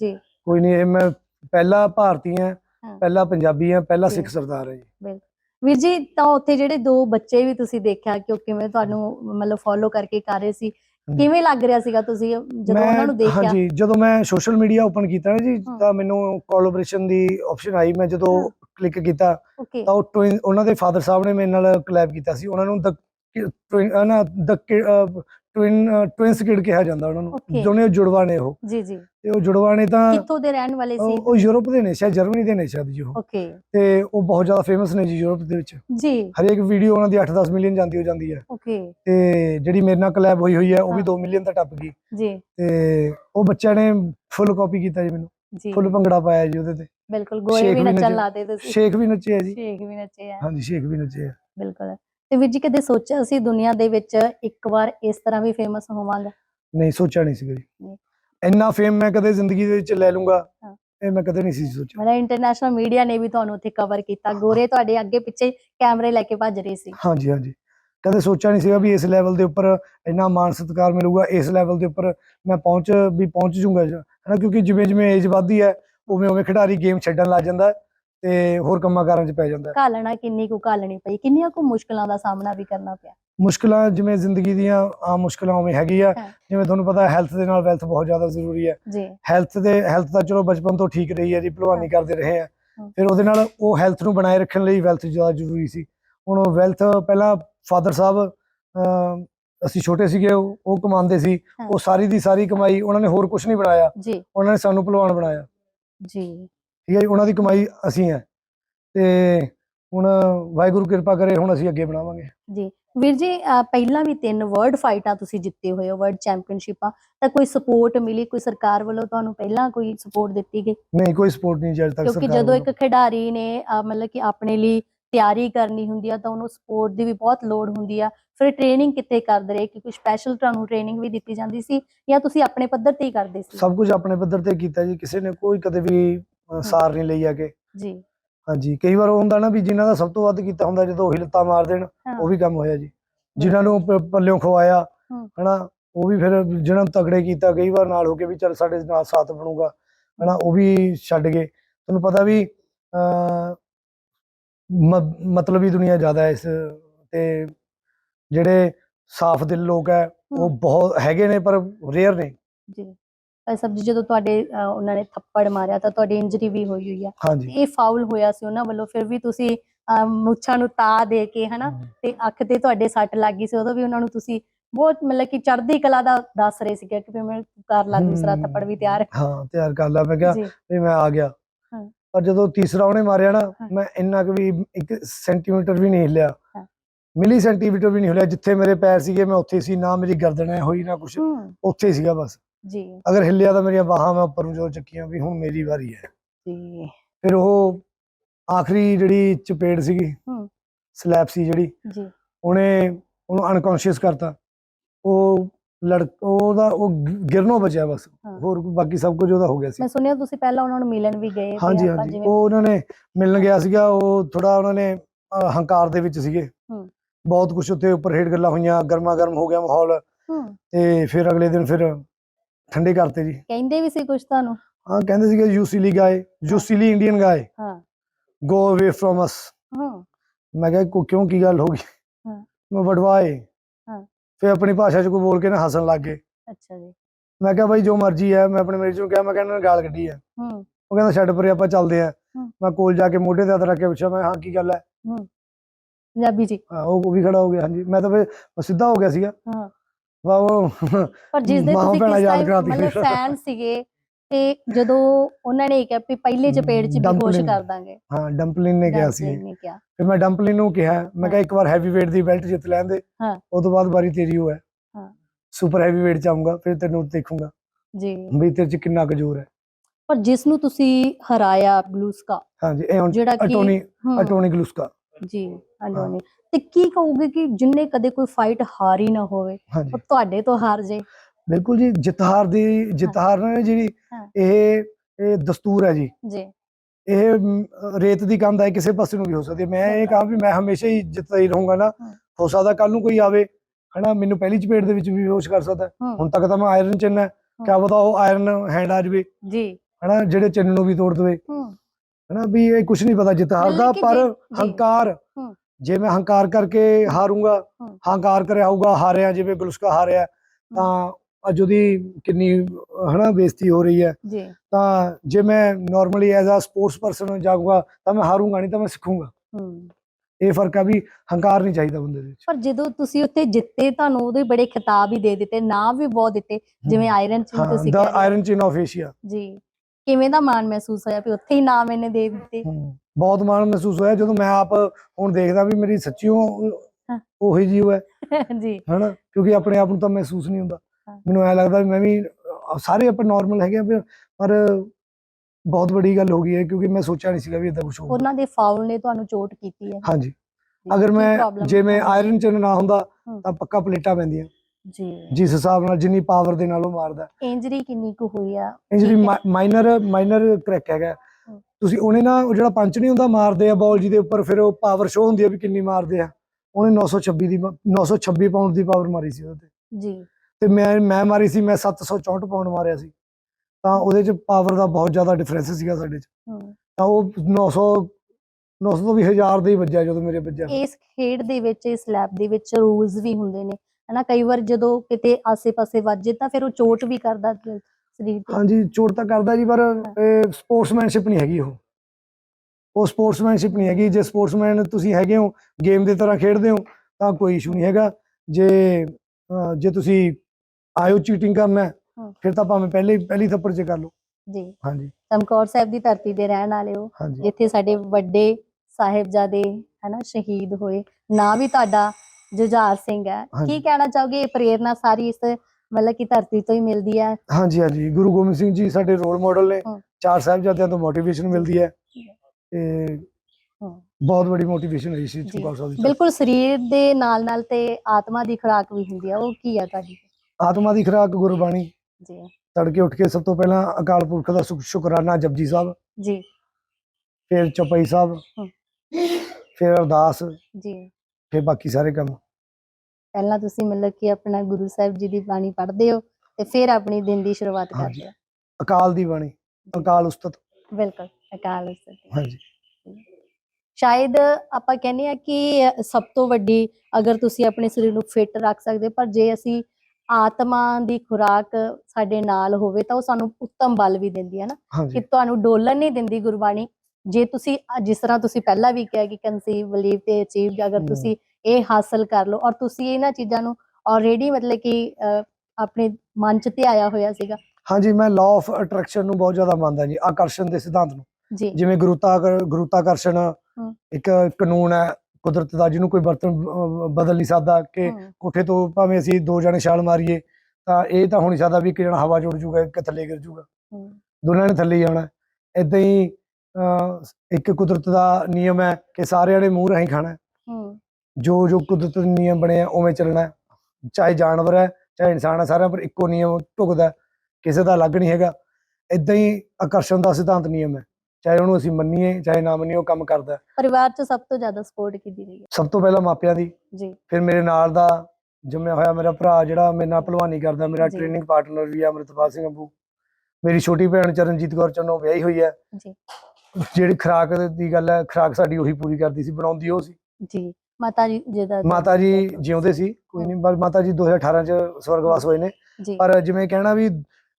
ਜੀ ਕੋਈ ਨਹੀਂ ਇਹ ਮੈਂ ਪਹਿਲਾ ਭਾਰਤੀ ਹਾਂ ਹਾਂ। ਪਹਿਲਾ ਪੰਜਾਬੀ ਆ ਪਹਿਲਾ। ਸਿੱਖ ਸਰਦਾਰ ਹੈ ਜੀ ਵੀਰ ਜੀ ਤਾਂ ਉੱਥੇ ਜਿਹੜੇ ਦੋ ਬੱਚੇ ਵੀ ਤੁਸੀਂ ਦੇਖਿਆ ਕਿ ਉਹ ਕਿਵੇਂ ਤੁਹਾਨੂੰ ਮਤਲਬ ਫੋਲੋ ਕਰਕੇ ਕਰ ਰਹੇ ਸੀ ਕਿਵੇਂ ਲੱਗ ਰਿਹਾ ਸੀਗਾ ਤੁਸੀਂ ਜਦੋਂ ਉਹਨਾਂ ਨੂੰ ਦੇਖਿਆ ਹਾਂਜੀ ਜਦੋਂ ਮੈਂ ਸੋਸ਼ਲ ਮੀਡੀਆ ਓਪਨ ਕੀਤਾ ਨਾ ਜੀ ਹਾਂ। ਤਾਂ ਮੈਨੂੰ ਕੋਲੈਬੋਰੇਸ਼ਨ ਦੀ ਆਪਸ਼ਨ ਆਈ ਮੈਂ ਜਦੋਂ ਹਾਂ। ਕਲਿੱਕ ਕੀਤਾ ਤਾਂ ਉਹ ਉਹਨਾਂ ਦੇ ਫਾਦਰ ਸਾਹਿਬ ਨੇ ਮੇਰੇ ਨਾਲ ਕੋਲੈਬ ਕੀਤਾ ਸੀ ਉਹਨਾਂ ਨੂੰ ਨਾ ਦ ਟਵਿਨ ਟਵਿਨਸ ਕਿਡ ਕਿਹਾ ਜਾਂਦਾ ਉਹਨਾਂ ਨੂੰ Okay. ਦੋਨੇ ਜੁੜਵਾ ਨੇ ਉਹ। ਜੀ ਜੀ। ਤੇ ਉਹ ਜੁੜਵਾ ਨੇ ਤਾਂ ਕਿੱਥੋਂ ਦੇ ਰਹਿਣ ਵਾਲੇ ਸੀ? ਉਹ ਉਹ ਯੂਰਪ ਦੇ ਨੇ ਸ਼ਾਇਦ ਜਰਮਨੀ ਦੇ ਨੇ ਸ਼ਾਇਦ ਜੀ ਉਹ। ਓਕੇ ਤੇ ਉਹ ਬਹੁਤ ਜ਼ਿਆਦਾ ਫੇਮਸ ਨੇ ਜੀ ਯੂਰਪ ਦੇ ਵਿੱਚ। ਜੀ। ਹਰੇਕ ਵੀਡੀਓ ਉਹਨਾਂ ਦੀ 8-10 ਮਿਲੀਅਨ ਜਾਂਦੀ ਹੋ ਜਾਂਦੀ ਹੈ। ਓਕੇ ਤੇ ਜਿਹੜੀ ਮੇਰੇ ਨਾਲ ਕੋਲੈਬ ਹੋਈ ਹੋਈ ਹੈ ਉਹ ਵੀ ਹਾਂ। 2 ਮਿਲੀਅਨ ਤੱਕ ਟੱਪ ਗਈ। ਜੀ। ਤੇ ਉਹ ਬੱਚਿਆਂ ਨੇ ਫੁੱਲ ਕਾਪੀ ਕੀਤਾ ਜੀ ਮੈਨੂੰ। ਜੀ। ਫੁੱਲ ਭੰਗੜਾ ਪਾਇਆ ਜੀ ਉਹਦੇ ਤੇ। ਬਿਲਕੁਲ ਗੋਰੇ ਸ਼ੇਖ ਵੀ ਵੀ ਨੱਚਣ ਨੱਚੇ। ਲਾਤੇ ਤੁਸੀਂ। ਸ਼ੇਖ ਵੀ ਨੱਚੇ ਆ ਜੀ। ਸ਼ੇਖ ਵੀ ਨੱਚੇ ਆ ਹਾਂਜੀ ਸ਼ੇਖ ਵੀ ਨੱਚੇ ਆ ਬਿਲਕੁਲ। ਤੇ ਵੀਰ ਜੀ ਕਦੇ ਸੋਚਿਆ ਸੀ ਦੁਨੀਆ ਦੇ ਵਿੱਚ ਇੱਕ ਵਾਰ ਇਸ ਤਰ੍ਹਾਂ ਵੀ ਫੇਮਸ ਹੋਵਾਂਗਾ? ਨਹੀਂ ਸੋਚਿਆ ਨਹੀਂ ਸੀਗਾ ਜੀ। ਇੰਨਾ ਫੇਮ ਮੈਂ ਕਦੇ ਜ਼ਿੰਦਗੀ ਦੇ ਵਿੱਚ ਲੈ ਲੂੰਗਾ। ਇਹ ਮੈਂ ਕਦੇ ਨਹੀਂ ਸੀ ਸੋਚਿਆ। ਮਤਲਬ ਇੰਟਰਨੈਸ਼ਨਲ ਮੀਡੀਆ ਨੇ ਵੀ ਤੁਹਾਨੂੰ ਉੱਥੇ ਕਵਰ ਕੀਤਾ। ਗੋਰੇ ਤੁਹਾਡੇ ਅੱਗੇ ਪਿੱਛੇ ਕੈਮਰੇ ਲੈ ਕੇ ਭੱਜ ਰਹੇ ਸੀ। ਹਾਂਜੀ ਹਾਂਜੀ। ਕਦੇ ਸੋਚਿਆ ਨਹੀਂ ਸੀਗਾ ਵੀ ਇਸ ਲੈਵਲ ਦੇ ਉੱਪਰ ਇੰਨਾ ਮਾਣ ਸਤਿਕਾਰ ਮਿਲੂਗਾ ਇਸ ਲੈਵਲ ਦੇ ਉੱਪਰ ਮੈਂ ਪਹੁੰਚ ਵੀ ਪਹੁੰਚ ਜੂੰਗਾ ਹਨਾ? ਕਿਉਂਕਿ ਜਿਵੇਂ ਜਿਵੇਂ ਏਜ ਵੱਧਦੀ ਹੈ ਉਵੇਂ ਉਵੇਂ ਖਿਡਾਰੀ ਗੇਮ ਛੱਡਣ ਲੱਗ ਜਾਂਦਾ ਹੈ। ਤੇ ਹੋਰ ਕੰਮਾਂ ਕਾਰਾਂ 'ਚ ਪੈ ਜਾਂਦਾ। ਹੈ। ਘਾਲਣਾ ਕਿੰਨੀ ਕੁ ਘਾਲਣੀ ਪਈ ਕਿੰਨੀਆਂ ਕੁ ਮੁਸ਼ਕਲਾਂ ਦਾ ਸਾਹਮਣਾ ਵੀ ਕਰਨਾ ਪਿਆ? ਮੁਸ਼ਕਲਾਂ ਜਿਵੇਂ ਜ਼ਿੰਦਗੀ ਦੀਆਂ ਆਮ ਮੁਸ਼ਕਲਾਂ ਉਵੇਂ ਹੈਗੀ ਆ। ਹਾਂ। ਜਿਵੇਂ ਤੁਹਾਨੂੰ ਪਤਾ ਹੈਲਥ ਦੇ ਨਾਲ ਵੈਲਥ ਬਹੁਤ ਜ਼ਿਆਦਾ ਜ਼ਰੂਰੀ ਹੈ ਜੀ। ਹੈਲਥ ਦੇ ਹੈਲਥ ਤਾਂ ਚਲੋ ਬਚਪਨ ਤੋਂ ਠੀਕ ਰਹੀ ਹੈ ਜੀ ਭਲਵਾਨੀ ਕਰਦੇ ਰਹੇ ਆ। ਹਾਂ। ਫਿਰ ਉਹਦੇ ਨਾਲ ਉਹ ਹੈਲਥ ਨੂੰ ਬਣਾਏ ਰੱਖਣ ਲਈ ਵੈਲਥ ਜ਼ਿਆਦਾ ਜ਼ਰੂਰੀ ਸੀ। ਹੁਣ ਉਹ ਵੈਲਥ ਪਹਿਲਾਂ ਫਾਦਰ ਸਾਹਿਬ ਅਮ, ਅਸੀਂ ਛੋਟੇ ਸੀਗੇ ਉਹ ਉਹ ਕਮਾਉਂਦੇ ਸੀ। ਹਾਂ। ਉਹ ਸਾਰੀ ਦੀ ਸਾਰੀ ਕਮਾਈ ਉਹਨਾਂ ਨੇ ਹੋਰ ਕੁਝ ਨਹੀਂ ਬਣਾਇਆ। ਜੀ। ਉਹਨਾਂ ਨੇ ਸਾਨੂੰ ਭਲਵਾਨ ਬਣਾਇਆ। ਜੀ। ਠੀਕ ਹੈ ਜੀ ਉਹਨਾਂ ਦੀ ਕਮਾਈ ਅਸੀਂ ਹੈ। ਤੇ ਹੁਣ ਵਾਹਿਗੁਰੂ ਕਿਰਪਾ ਕਰੇ ਹੁਣ ਅਸੀਂ ਅੱਗੇ ਬਣਾਵਾਂਗੇ। ਜੀ। ਵੀਰ ਜੀ ਅਹ ਪਹਿਲਾਂ ਵੀ ਤਿੰਨ ਵਰਲਡ ਫਾਈਟਾਂ ਤੁਸੀਂ ਜਿੱਤੇ ਹੋਏ ਹੋ ਵਰਲਡ ਚੈਂਪੀਅਨਸ਼ਿਪਾਂ ਤਾਂ ਕੋਈ ਸਪੋਰਟ ਮਿਲੀ? ਕੋਈ ਸਰਕਾਰ ਵੱਲੋਂ ਤੁਹਾਨੂੰ ਪਹਿਲਾਂ ਕੋਈ ਸਪੋਰਟ ਦਿੱਤੀ ਗਈ? ਨਹੀਂ ਕੋਈ ਸਪੋਰਟ ਨਹੀਂ ਜਦ ਤੱਕ ਕਿਉਂਕਿ ਸਰਕਾਰ ਜਦੋਂ ਇੱਕ। ਖਿਡਾਰੀ ਨੇ ਅਹ ਮਤਲਬ ਕਿ ਆਪਣੇ ਲਈ ਤਿਆਰੀ ਕਰਨੀ ਹੁੰਦੀ ਆ ਤਾਂ ਉਹਨੂੰ ਸਪੋਰਟ ਦੀ ਵੀ ਬਹੁਤ ਲੋੜ ਹੁੰਦੀ ਆ। ਫਿਰ ਟ੍ਰੇਨਿੰਗ ਕਿੱਥੇ ਕਰਦੇ ਰਹੇ? ਕਿ ਕੋਈ ਸਪੈਸ਼ਲ ਤੁਹਾਨੂੰ ਟ੍ਰੇਨਿੰਗ ਵੀ ਦਿੱਤੀ ਜਾਂਦੀ ਸੀ? ਜਾਂ ਤੁਸੀਂ ਆਪਣੇ ਪੱਧਰ ਤੇ ਹੀ ਕਰਦੇ ਸੀ? ਸਭ ਕੁਝ ਆਪਣੇ ਪੱਧਰ ਤੇ ਕੀਤਾ ਜੀ ਕਿਸੇ ਨੇ ਕੋਈ ਕਦੇ ਵੀ ਸਾਰ ਨਹੀਂ ਲਈ ਆ ਕਿ। ਜੀ। ਹਾਂਜੀ ਕਈ ਵਾਰ ਉਹ ਹੁੰਦਾ ਨਾ ਵੀ ਜਿਨ੍ਹਾਂ ਦਾ ਸਭ ਤੋਂ ਵੱਧ ਕੀਤਾ ਹੁੰਦਾ ਜਦੋਂ ਉਹੀ ਲੱਤਾਂ ਮਾਰ ਦੇਣ ਉਹ ਵੀ ਕੰਮ ਹੋਇਆ ਜੀ। ਜਿਨ੍ਹਾਂ ਨੂੰ ਪ- ਪੱਲਿਓਂ ਖਵਾਇਆ। ਹਨਾ ਉਹ ਵੀ ਫਿਰ ਜਿਹਨਾਂ ਨੂੰ ਤਗੜੇ ਕੀਤਾ ਕਈ ਵਾਰ ਨਾਲ ਹੋ ਕੇ ਵੀ ਚੱਲ ਸਾਡੇ ਨਾਲ ਸਾਥ ਬਣੂਗਾ ਹਨਾ ਉਹ ਵੀ ਛੱਡ ਗਏ। ਤੁਹਾਨੂੰ ਪਤਾ ਵੀ ਮਤਲਬੀ ਦੁਨੀਆ ਜ਼ਿਆਦਾ ਹੈ ਇਸ ਤੇ ਜਿਹੜੇ ਸਾਫ਼ ਦਿਲ ਲੋਕ ਹੈ ਉਹ ਹਮ। ਬਹੁਤ ਹੈਗੇ ਨੇ ਪਰ ਰੇਅਰ ਨੇ। ਜੀ। ਭਾਈ ਸਾਹਿਬ ਜੀ ਜਦੋਂ ਤੁਹਾਡੇ ਉਹਨਾਂ ਨੇ ਥੱਪੜ ਮਾਰਿਆ ਤਾਂ ਤੁਹਾਡੀ ਇੰਜਰੀ ਵੀ ਹੋਈ ਹੋਈ ਆ। ਹਾਂਜੀ। ਇਹ ਫਾਉਲ ਹੋਇਆ ਸੀ ਉਹਨਾਂ ਵੱਲੋਂ ਫਿਰ ਵੀ ਤੁਸੀਂ ਮੁੱਛਾਂ ਨੂੰ ਤਾ ਦੇ ਕੇ ਹਨਾ ਤੇ ਅੱਖ ਤੇ ਤੁਹਾਡੇ ਸੱਟ ਲੱਗ ਗਈ ਸੀ ਉਦੋਂ ਵੀ ਉਹਨਾਂ ਨੂੰ ਤੁਸੀਂ ਬਹੁਤ ਮਤਲਬ ਕਿ ਚੜ੍ਹਦੀ ਕਲਾ ਦਾ ਦੱਸ ਰਹੇ ਸੀਗੇ ਕਿ ਵੀ ਮੈਂ ਕਰ ਲਾ ਦੂਸਰਾ ਹਮ। ਥੱਪੜ ਵੀ ਤਿਆਰ। ਹੈ ਹਾਂ ਤਿਆਰ ਕਰ ਲਿਆ ਮੈਂ ਕਿਹਾ ਜੀ। ਵੀ ਮੈਂ ਆ ਗਿਆ। ਹਾਂ। ਪਰ ਜਦੋਂ ਤੀਸਰਾ ਉਹਨੇ ਮਾਰਿਆ ਨਾ ਹਾਂ। ਮੈਂ ਇੰਨਾ ਕੁ ਵੀ ਇੱਕ ਸੈਂਟੀਮੀਟਰ ਵੀ ਨਹੀਂ ਹਿੱਲਿਆ। ਹਾਂ। ਮਿਲੀ ਸੈਂਟੀਮੀਟਰ ਵੀ ਨਹੀਂ ਹਿੱਲਿਆ ਜਿੱਥੇ ਮੇਰੇ ਪੈਰ ਸੀਗੇ ਮੈਂ ਉੱਥੇ ਸੀ ਨਾ ਮੇਰੀ ਗਰਦਨ ਐ ਹੋਈ ਨਾ ਕੁਛ। ਉੱਥੇ ਹੀ ਸੀਗਾ ਬਸ। ਜੀ। ਅਗਰ ਹਿੱਲਿਆ ਤਾਂ ਮੇਰੀਆਂ ਬਾਹਾਂ ਮੈਂ ਉੱਪਰ ਨੂੰ ਜਦੋਂ ਚੱਕੀਆਂ ਵੀ ਹੁਣ ਮੇਰੀ ਵਾਰੀ ਹੈ। ਜੀ। ਫਿਰ ਉਹ ਆਖਰੀ ਜਿਹੜੀ ਚਪੇੜ ਸੀਗੀ ਹੂੰ। ਸਲੈਪ ਸੀ ਜਿਹੜੀ ਜੀ। ਉਹਨੇ ਉਹਨੂੰ ਅਨਕੌਂਸ਼ੀਅਸ ਕਰਤਾ। ਉਹ ਲੜ ਉਹਦਾ ਉਹ ਗਿਰਨੋਂ ਬਚਿਆ ਬਸ। ਹੋਰ ਬਾਕੀ ਸਭ ਕੁਝ ਉਹਦਾ ਹੋ ਗਿਆ ਸੀ। ਮੈਂ ਸੁਣਿਆ ਤੁਸੀਂ ਪਹਿਲਾਂ ਉਹਨਾਂ ਨੂੰ ਮਿਲਣ ਵੀ ਗਏ ਹਾਂਜੀ ਹਾਂਜੀ। ਉਹ ਉਹਨਾਂ ਨੇ ਮਿਲਣ ਗਿਆ ਸੀਗਾ ਉਹ ਥੋੜਾ ਉਹਨਾਂ ਨੇ ਹੰਕਾਰ ਦੇ ਵਿੱਚ ਸੀਗੇ। ਬਹੁਤ ਕੁਝ ਉੱਤੇ ਉੱਪਰ ਹੇਠ ਗੱਲਾਂ ਹੋਈਆਂ ਗਰਮਾ ਗਰਮ ਹੋ ਗਿਆ ਮਾਹੌਲ। ਤੇ ਫਿਰ ਅਗਲੇ ਦਿਨ ਫਿਰ ਠੰਡੇ ਕਰਤੇ ਜੀ। ਕਹਿੰਦੇ ਵੀ ਸੀ ਕੁਝ ਤੁਹਾਨੂੰ? ਹਾਂ ਕਹਿੰਦੇ ਸੀਗੇ you silly guy you silly Indian guy. ਹਾਂ। ਗੋ ਅਵੇ ਫਰੋਮ ਅਸ ਹਾਂ। ਮੈਂ ਕਿਹਾ ਕੋ ਕਿਉਂ ਕੀ ਗੱਲ ਹੋ ਗਈ? ਹਾਂ। ਮੈਂ ਵਡਵਾਏ ਹਾਂ। ਫਿਰ ਆਪਣੀ ਭਾਸ਼ਾ ਚ ਕੋਈ ਬੋਲ ਕੇ ਨਾ ਹੱਸਣ ਲੱਗ ਗਏ। ਅੱਛਾ ਜੀ। ਮੈਂ ਕਿਹਾ ਬਾਈ ਜੋ ਮਰਜ਼ੀ ਹੈ ਮੈਂ ਆਪਣੇ ਮੇਰੀ ਨੂੰ ਕਿਹਾ ਮੈਂ ਕਹਿੰਦਾ ਗਾਲ ਕੱਢੀ ਹੈ। ਹੂੰ। ਉਹ ਕਹਿੰਦਾ ਛੱਡ ਪਰੇ ਆਪਾਂ ਚੱਲਦੇ ਆ ਹੂੰ। ਮੈਂ ਕੋਲ ਜਾ ਕੇ ਮੋਢੇ ਤੇ ਹੱਥ ਰੱਖ ਕੇ ਪੁੱਛਿਆ ਮੈਂ ਹਾਂ ਕੀ ਗੱਲ ਹੈ? ਪੰਜਾਬੀ ਜੀ। ਹਾਂ, ਉਹ ਵੀ ਖੜਾ ਹੋ ਗਿਆ ਹਾਂਜੀ। ਮੈਂ ਤਾਂ ਮੈਂ ਸਿੱਧਾ ਹੋ ਗਿਆ ਸੀਗਾ। ਹਾਂ। ਉਹ ਪਰ ਜਿਸ ਦੇ ਤੁਸੀਂ ਕਿਸ ਟਾਈਮ ਮਤਲਬ। ਫੈਨ ਸੀਗੇ ਤੇ ਜਦੋਂ ਉਹਨਾਂ ਨੇ ਕਿਹਾ ਵੀ ਪਹਿਲੇ ਚਪੇੜ ਚ ਵੀ Dumpling। ਕਰ ਦਾਂਗੇ। ਹਾਂ ਡੰਪਲਿਨ ਨੇ ਕਿਹਾ ਸੀ। ਫਿਰ ਮੈਂ ਡੰਪਲਿਨ ਨੂੰ ਕਿਹਾ ਮੈਂ ਕਿਹਾ ਇੱਕ ਵਾਰ ਹੈਵੀ weight ਦੀ ਬੈਲਟ ਜਿੱਤ ਲੈਣ ਦੇ। ਹਾਂ। ਉਸ ਤੋਂ ਬਾਅਦ ਵਾਰੀ ਤੇਰੀ ਹੋ। ਹੈ। ਸੁਪਰ ਹੈਵੀ weight ਚ ਆਉਂਗਾ ਫਿਰ ਤੈਨੂੰ ਦੇਖੂੰਗਾ ਜੀ। ਵੀ ਤੇਰੇ ਚ ਕਿੰਨਾ ਕੁ ਜ਼ੋਰ ਹੈ। ਪਰ ਜਿਸ ਨੂੰ ਤੁਸੀਂ ਹਰਾਇਆ ਗਲੂਸਕਾ ਹਾਂਜੀ ਇਹ ਹੁਣ ਜਿਹੜਾ ਕਿ ਅਟੋਨੀ ਅਟੋਨੀ ਗਲੂਸਕਾ ਜੀ ਅੰਡੋਨੀ ਤੇ ਕੀ ਕਹੋਗੇ ਕਿ ਜਿੰਨੇ ਕਦੇ ਕੋਈ ਫਾਈਟ ਹਾਰੀ ਨਾ ਹੋਵੇ ਉਹ ਤੁਹਾਡੇ ਤੋਂ ਹਾਰ ਜੇ? ਬਿਲਕੁਲ ਜੀ ਜਿੱਤ ਹਾਰ ਦੀ ਜਿੱਤ ਹਾਰ ਨਾ ਜਿਹੜੀ। ਇਹ ਇਹ ਦਸਤੂਰ ਹੈ ਜੀ। ਜੀ। ਇਹ ਰੇਤ ਦੀ ਕੰਧ ਹੈ ਕਿਸੇ ਪਾਸੇ ਨੂੰ ਵੀ ਹੋ ਸਕਦੀ ਹੈ। ਮੈਂ ਇਹ। ਕਹਾਂ ਵੀ ਮੈਂ ਹਮੇਸ਼ਾ ਹੀ ਜਿੱਤਦਾ ਹੀ ਰਹੂੰਗਾ ਨਾ। ਹਾਂ। ਸਕਦਾ ਕੱਲ ਨੂੰ ਕੋਈ ਆਵੇ ਹਨਾ ਮੈਨੂੰ ਪਹਿਲੀ ਚਪੇੜ ਦੇ ਵਿੱਚ ਵੀ ਬੇਹੋਸ਼ ਕਰ ਸਕਦਾ। ਹੁਣ ਤੱਕ ਤਾਂ ਮੈਂ ਆਇਰਨ ਚਿੰਨ ਹੈ ਕਿਆ ਪਤਾ ਉਹ ਆਇਰਨ ਹੈਂਡ ਆ ਜਾਵੇ। ਜੀ। ਹਨਾ ਜਿਹੜੇ ਚਿੰਨ ਨੂੰ ਵੀ ਤੋੜ ਦੇਵੇ। ਹਨਾ ਵੀ ਇਹ ਕੁਝ ਨਹੀਂ ਪਤਾ ਜਿੱਤ ਹਾਰ ਦਾ ਮਤਲਬ ਕਿ ਪਰ। ਹੰਕਾਰ। ਜੇ ਮੈਂ ਹੰਕਾਰ ਕਰਕੇ ਹਾਰੂੰਗਾ। ਹੰਕਾਰ ਕਰਿਆ ਆਊਗਾ ਹਾਰਿਆ ਜਿਵੇਂ ਗੁਲਸਕਾ ਹਾਰਿਆ ਤਾਂ ਅੱਜ ਉਹਦੀ ਕਿੰਨੀ ਹਨਾ ਬੇਇੱਜ਼ਤੀ ਹੋ ਰਹੀ ਹੈ। ਜੀ। ਤਾਂ ਜੇ ਮੈਂ normally as a sports person ਜਾਊਂਗਾ ਤਾਂ ਮੈਂ ਹਾਰੂੰਗਾ ਨਹੀਂ ਤਾਂ ਮੈਂ ਸਿੱਖੂੰਗਾ। ਇਹ ਫ਼ਰਕ ਆ ਵੀ ਹੰਕਾਰ ਨਹੀਂ ਚਾਹੀਦਾ ਬੰਦੇ ਦੇ ਵਿੱਚ। ਪਰ ਜਦੋਂ ਤੁਸੀਂ ਉੱਥੇ ਜਿੱਤੇ ਤੁਹਾਨੂੰ ਉਹਦੇ ਬੜੇ ਖਿਤਾਬ ਹੀ ਦੇ ਦਿੱਤੇ ਨਾਮ ਵੀ ਬਹੁਤ ਦਿੱਤੇ ਜਿਵੇਂ ਆਇਰਨ ਚ ਵੀ ਹਾਂ ਤੁਸੀਂ ਦਾ ਕਹਿ ਰਹੇ ਆਇਰਨ ਚਿਨ ਆਫ ਏਸ਼ੀਆ। ਜੀ। ਕਿਵੇਂ ਦਾ ਮਾਣ ਮਹਿਸੂਸ ਹੋਇਆ ਵੀ ਉੱਥੇ ਹੀ ਨਾਮ ਇਹਨੇ ਦੇ ਦਿੱਤੇ? ਬਹੁਤ ਮਾਣ ਮਹਿਸੂਸ ਹੋਇਆ ਜਦੋਂ ਮੈਂ ਆਪ ਹੁਣ ਦੇਖਦਾ ਵੀ ਮੇਰੀ ਸੱਚੀਓ ਹਾਂ। ਉਹੀ ਜੀ ਹੈ। ਜੀ। ਹਨਾ? ਕਿਉਂਕਿ ਆਪਣੇ ਆਪ ਨੂੰ ਤਾਂ ਮਹਿਸੂਸ ਨਹੀਂ ਹੁੰਦਾ। ਮੈਨੂੰ ਐ ਲੱਗਦਾ ਵੀ ਮੈਂ ਵੀ ਸਾਰੇ ਆਪਾਂ ਨਾਰਮਲ ਹੈਗੇ ਆ ਪਰ- ਬਹੁਤ ਵੱਡੀ ਗੱਲ ਹੋ ਗਈ ਹੈ ਕਿਉਂਕਿ ਮੈਂ ਸੋਚਿਆ ਨਹੀਂ ਸੀਗਾ ਵੀ ਇਦਾਂ ਕੁਝ ਹੋਊਗਾ। ਉਹਨਾਂ ਦੇ ਫਾਉਲ ਨੇ ਤੁਹਾਨੂੰ ਚੋਟ ਕੀਤੀ ਹੈ। ਹਾਂਜੀ। ਅਗਰ ਮੈਂ ਜੇ ਮੈਂ? ਆਇਰਨ ਚਿਨ ਨਾ ਹੁੰਦਾ। ਤਾਂ ਪੱਕਾ ਪਲੇਟਾਂ ਪੈਂਦੀਆਂ। ਜੀ। ਜਿਸ ਹਿਸਾਬ ਨਾਲ ਜਿੰਨੀ ਪਾਵਰ ਦੇ ਨਾਲ ਉਹ ਮਾਰਦਾ ਇੰਜਰੀ ਕਿੰਨੀ ਕੁ ਹੋਈ ਆ? ਇੰਜਰੀ। ਮਾਈਨਰ ਮਾਈਨਰ ਕਰੈਕ ਹੈਗਾ। ਤੁਸੀਂ ਉਹਨੇ ਨਾ ਉਹ ਜਿਹੜਾ ਪੰਚ ਨਹੀਂ ਹੁੰਦਾ ਮਾਰਦੇ ਆ ਬਾਲ ਜੀ ਦੇ ਉੱਪਰ ਫਿਰ ਉਹ ਪਾਵਰ ਸ਼ੋ ਹੁੰਦੀ ਆ ਵੀ ਕਿੰਨੀ ਮਾਰਦੇ ਆ। ਉਹਨੇ 926 ਦੀ 926 ਪਾਉਂਡ ਦੀ ਪਾਵਰ ਮਾਰੀ ਸੀ ਉਹਦੇ ਜੀ। ਤੇ ਮੈਂ ਮੈਂ ਮਾਰੀ ਸੀ ਮੈਂ 764 ਪਾਉਂਡ ਮਾਰਿਆ ਸੀ। ਤਾਂ ਉਹਦੇ ਚ ਪਾਵਰ ਦਾ ਬਹੁਤ ਜ਼ਿਆਦਾ ਡਿਫਰੈਂਸ ਸੀਗਾ ਸਾਡੇ ਚ। ਤਾਂ ਉਹ 900 900 ਤੋਂ ਵੀ ਹਜ਼ਾਰ ਦਾ ਹੀ ਵੱਜਿਆ ਜਦੋਂ ਮੇਰੇ ਵੱਜਿਆ। ਇਸ ਖੇਡ ਦੇ ਵਿੱਚ ਇਸ ਲੈਬ ਦੇ ਵਿੱਚ ਰੂਲਸ ਵੀ ਹੁੰਦੇ ਨੇ। ਹਨਾ ਕਈ ਵਾਰ ਜਦੋਂ ਕਿਤੇ ਆਸੇ-ਪਾਸੇ ਵੱਜੇ ਤਾਂ ਫਿਰ ਉਹ ਚੋਟ ਵੀ ਕਰਦਾ ਸਰੀਰ ਤੇ। ਹਾਂਜੀ ਚੋਟ ਤਾਂ ਕਰਦਾ ਜੀ ਪਰ ਇਹ ਸਪੋਰਟਸਮੈਨਸ਼ਿਪ ਨਹੀਂ ਹੈਗੀ ਉਹ। ਉਹ ਸਪੋਰਟਸਮੈਨਸ਼ਿਪ ਨਹੀਂ ਹੈਗੀ। ਜੇ ਸਪੋਰਟਸਮੈਨ ਤੁਸੀਂ ਹੈਗੇ ਹੋ ਗੇਮ ਦੀ ਤਰ੍ਹਾਂ ਖੇਡਦੇ ਹੋ ਤਾਂ ਕੋਈ ਇਸ਼ੂ ਨਹੀਂ ਹੈਗਾ। ਜੇ ਜੇ ਤੁਸੀਂ ਆਇਓ ਚੀਟਿੰਗ ਕਰਨਾ। ਫਿਰ ਤਾਂ ਭਾਵੇਂ ਪਹਿਲੇ ਪਹਿਲੀ ਥੱਪੜ 'ਚ ਕਰ ਲਓ। ਜੀ। ਹਾਂਜੀ। ਚਮਕੌਰ ਸਾਹਿਬ ਦੀ ਧਰਤੀ ਦੇ ਰਹਿਣ ਵਾਲੇ ਹੋ। ਜਿੱਥੇ ਸਾਡੇ ਵੱਡੇ ਸਾਹਿਬਜ਼ਾਦੇ ਹਨਾ ਸ਼ਹੀਦ ਹੋਏ। ਨਾਂ ਵੀ ਤੁਹਾਡਾ ਜੁਝਾਰ ਸਿੰਘ ਹੈ। ਕੀ। ਕਹਿਣਾ ਚਾਹੋਗੇ? ਇਹ ਪ੍ਰੇਰਨਾ ਸਾਰੀ ਇਸ ਮਤਲਬ ਕਿ ਧਰਤੀ ਤੋਂ ਹੀ ਮਿਲਦੀ ਹੈ। ਹਾਂਜੀ ਹਾਂਜੀ। ਗੁਰੂ ਗੋਬਿੰਦ ਸਿੰਘ ਜੀ ਸਾਡੇ ਰੋਲ ਮਾਡਲ ਨੇ। ਚਾਰ ਸਾਹਿਬਜ਼ਾਦਿਆਂ ਤੋਂ ਮੋਟੀਵੇਸ਼ਨ ਮਿਲਦੀ ਹੈ। ਤੇ। ਬਹੁਤ ਬੜੀ ਮੋਟੀਵੇਸ਼ਨ ਹੈ ਇਸ ਜੀ। ਚਮਕੌਰ ਸਾਹਿਬ ਦੀ। ਬਿਲਕੁਲ ਸਰੀਰ ਦੇ ਨਾਲ ਨਾਲ ਤੇ ਆਤਮਾ ਦੀ ਖੁਰਾਕ ਵੀ ਹੁੰਦੀ ਹੈ। ਉਹ ਕੀ ਹੈ ਤੁਹਾਡੀ? ਆਤਮਾ ਦੀ ਖੁਰਾਕ ਗੁਰਬਾਣੀ। ਜੀ। ਤੜਕੇ ਉੱਠ ਕੇ ਸਭ ਤੋਂ ਪਹਿਲਾਂ ਅਕਾਲ ਪੁਰਖ ਦਾ ਸ਼ੁਕ- ਸ਼ੁਕਰਾਨਾ ਜਪਜੀ ਸਾਹਿਬ। ਜੀ। ਫਿਰ ਚੌਪਈ ਸਾਹਿਬ। ਫਿਰ ਅਰਦਾਸ। ਜੀ। ਫਿਰ ਬਾਕੀ ਸਾਰੇ ਕੰਮ। ਪਹਿਲਾਂ ਤੁਸੀਂ ਮਤਲਬ ਕਿ ਆਪਣਾ ਗੁਰੂ ਸਾਹਿਬ ਜੀ ਦੀ ਬਾਣੀ ਪੜ੍ਹਦੇ ਹੋ ਤੇ ਫਿਰ ਆਪਣੀ ਦਿਨ ਦੀ ਸ਼ੁਰੂਆਤ। ਕਰਦੇ ਹੋ। ਅਕਾਲ ਦੀ ਬਾਣੀ ਅਕਾਲ ਉਸਤਤ। ਬਿਲਕੁਲ ਅਕਾਲ ਉਸਤਤ ਹਾਂਜੀ। ਸ਼ਾਇਦ ਆਪਾਂ ਕਹਿੰਦੇ ਆ ਕਿ ਸਭ ਤੋਂ ਵੱਡੀ ਅਗਰ ਤੁਸੀਂ ਆਪਣੇ ਸਰੀਰ ਨੂੰ ਫਿੱਟ ਰੱਖ ਸਕਦੇ ਪਰ ਜੇ ਅਸੀਂ ਆਤਮਾ ਦੀ ਖੁਰਾਕ ਸਾਡੇ ਨਾਲ ਹੋਵੇ ਤਾਂ ਉਹ ਸਾਨੂੰ ਉੱਤਮ ਬਲ ਵੀ ਦਿੰਦੀ ਹੈ ਨਾ। ਕਿ ਤੁਹਾਨੂੰ ਡੋਲਣ ਨਹੀਂ ਦਿੰਦੀ ਗੁਰਬਾਣੀ। ਜੇ ਤੁਸੀਂ ਜਿਸ ਤਰ੍ਹਾਂ ਤੁਸੀਂ ਪਹਿਲਾਂ ਵੀ ਕਿਹਾ ਕਿ ਕਨਸੀਵ ਬਲੀਵ ਤੇ ਅਚੀਵ ਅਗਰ। ਤੁਸੀਂ ਇਹ ਹਾਸਲ ਕਰ ਲਓ। ਔਰ ਤੁਸੀਂ ਇਹਨਾਂ ਚੀਜ਼ਾਂ ਨੂੰ ਆਲਰੇਡੀ ਮਤਲਬ ਕਿ ਆਪਣੇ ਮਨ ਚ ਧਿਆਇਆ ਹੋਇਆ ਸੀਗਾ। ਹਾਂਜੀ ਮੈਂ ਲਾਅ ਆਫ ਅਟਰੈਕਸ਼ਨ ਨੂੰ ਬਹੁਤ ਜ਼ਿਆਦਾ ਮੰਨਦਾ ਜੀ ਆਕਰਸ਼ਣ ਦੇ ਸਿਧਾਂਤ ਨੂੰ। ਜਿਵੇਂ ਗੁਰੂਤਾ ਗੁਰੂਤਾਕਰਸ਼ਣ ਇੱਕ ਕਾਨੂੰਨ ਹੈ ਕੁਦਰਤ ਦਾ ਜਿਹਨੂੰ ਕੋਈ ਬਰਤਨ ਬਦਲ ਨਹੀਂ ਸਕਦਾ ਕਿ ਕੋਠੇ ਤੋਂ ਭਾਵੇਂ ਅਸੀਂ ਦੋ ਜਣੇ ਛਾਲ ਮਾਰੀਏ ਤਾਂ ਇਹ ਤਾਂ ਹੋ ਨਹੀਂ ਸਕਦਾ ਵੀ ਇੱਕ ਜਣਾ ਹਵਾ ਜੁੜ ਜੂਗਾ ਇੱਕ ਥੱਲੇ ਗਿਰ ਜੂਗਾ ਦੋਨਾਂ ਨੇ ਥੱਲੇ ਆਉਣਾ। ਇਦਾਂ ਹੀ ਇੱਕ ਕੁਦਰਤ ਦਾ ਨਿਯਮ ਹੈ ਕਿ ਸਾਰਿਆਂ ਨੇ ਮੂੰਹ ਰਾਹੀਂ ਖਾਣਾ ਜੋ ਜੋ ਕੁਦਰਤ ਦੇ ਨਿਯਮ ਬਣੇ ਆ ਉਵੇਂ ਚੱਲਣਾ। ਚਾਹੇ ਜਾਨਵਰ ਹੈ ਚਾਹੇ ਇਨਸਾਨ ਹੈ ਸਾਰਿਆਂ ਪਰ ਇੱਕੋ ਨਿਯਮ ਢੁਕਦਾ ਕਿਸੇ ਦਾ ਅਲੱਗ ਨਹੀਂ ਹੈਗਾ। ਇਦਾਂ ਹੀ ਆਕਰਸ਼ਣ ਦਾ ਸਿਧਾਂਤ ਨਿਯਮ ਹੈ। ਚਾਹੇ ਉਹਨੂੰ ਅਸੀਂ ਮੰਨੀਏ ਚਾਹੇ ਨਾ ਮੰਨੀਏ ਉਹ ਕੰਮ ਕਰਦਾ। ਪਰਿਵਾਰ ਚ ਸਭ ਤੋਂ ਜ਼ਿਆਦਾ ਸਪੋਰਟ ਕੀਤੀ ਗਈ ਹੈ? ਸਭ ਤੋਂ ਪਹਿਲਾਂ ਮਾਪਿਆਂ ਦੀ। ਜੀ। ਫਿਰ ਮੇਰੇ ਨਾਲ ਦਾ ਜੰਮਿਆ ਹੋਇਆ ਮੇਰਾ ਭਰਾ ਜਿਹੜਾ ਮੇਰੇ ਨਾਲ ਭਲਵਾਨੀ ਕਰਦਾ ਮੇਰਾ। ਟ੍ਰੇਨਿੰਗ ਪਾਰਟਨਰ ਵੀ ਆ ਅਮਰਿਤਪਾਲ ਸਿੰਘ ਅੰਬੂ। ਮੇਰੀ ਛੋਟੀ ਭੈਣ ਚਰਨਜੀਤ ਕੌਰ ਚੰਨੋ ਵਿਆਹੀ ਹੋਈ ਹੈ। ਜੀ। ਜਿਹੜੀ ਖੁਰਾਕ ਦੀ ਗੱਲ ਹੈ ਖੁਰਾਕ ਸਾਡੀ ਉਹੀ ਪੂਰੀ ਕਰਦੀ ਸੀ ਬਣਾਉਂਦੀ ਉਹ ਸੀ। ਜੀ। ਮਾਤਾ ਜੀ ਜਿਹਦਾ ਮਾਤਾ ਜੀ ਜਿਉਂਦੇ ਸੀ ਕੋਈ ਨਹੀਂ ਮਾਤਾ ਜੀ 2018 ਚ ਸਵਰਗਵਾਸ ਹੋਏ ਨੇ। ਪਰ ਜਿਵੇਂ ਕਹਿਣਾ ਵੀ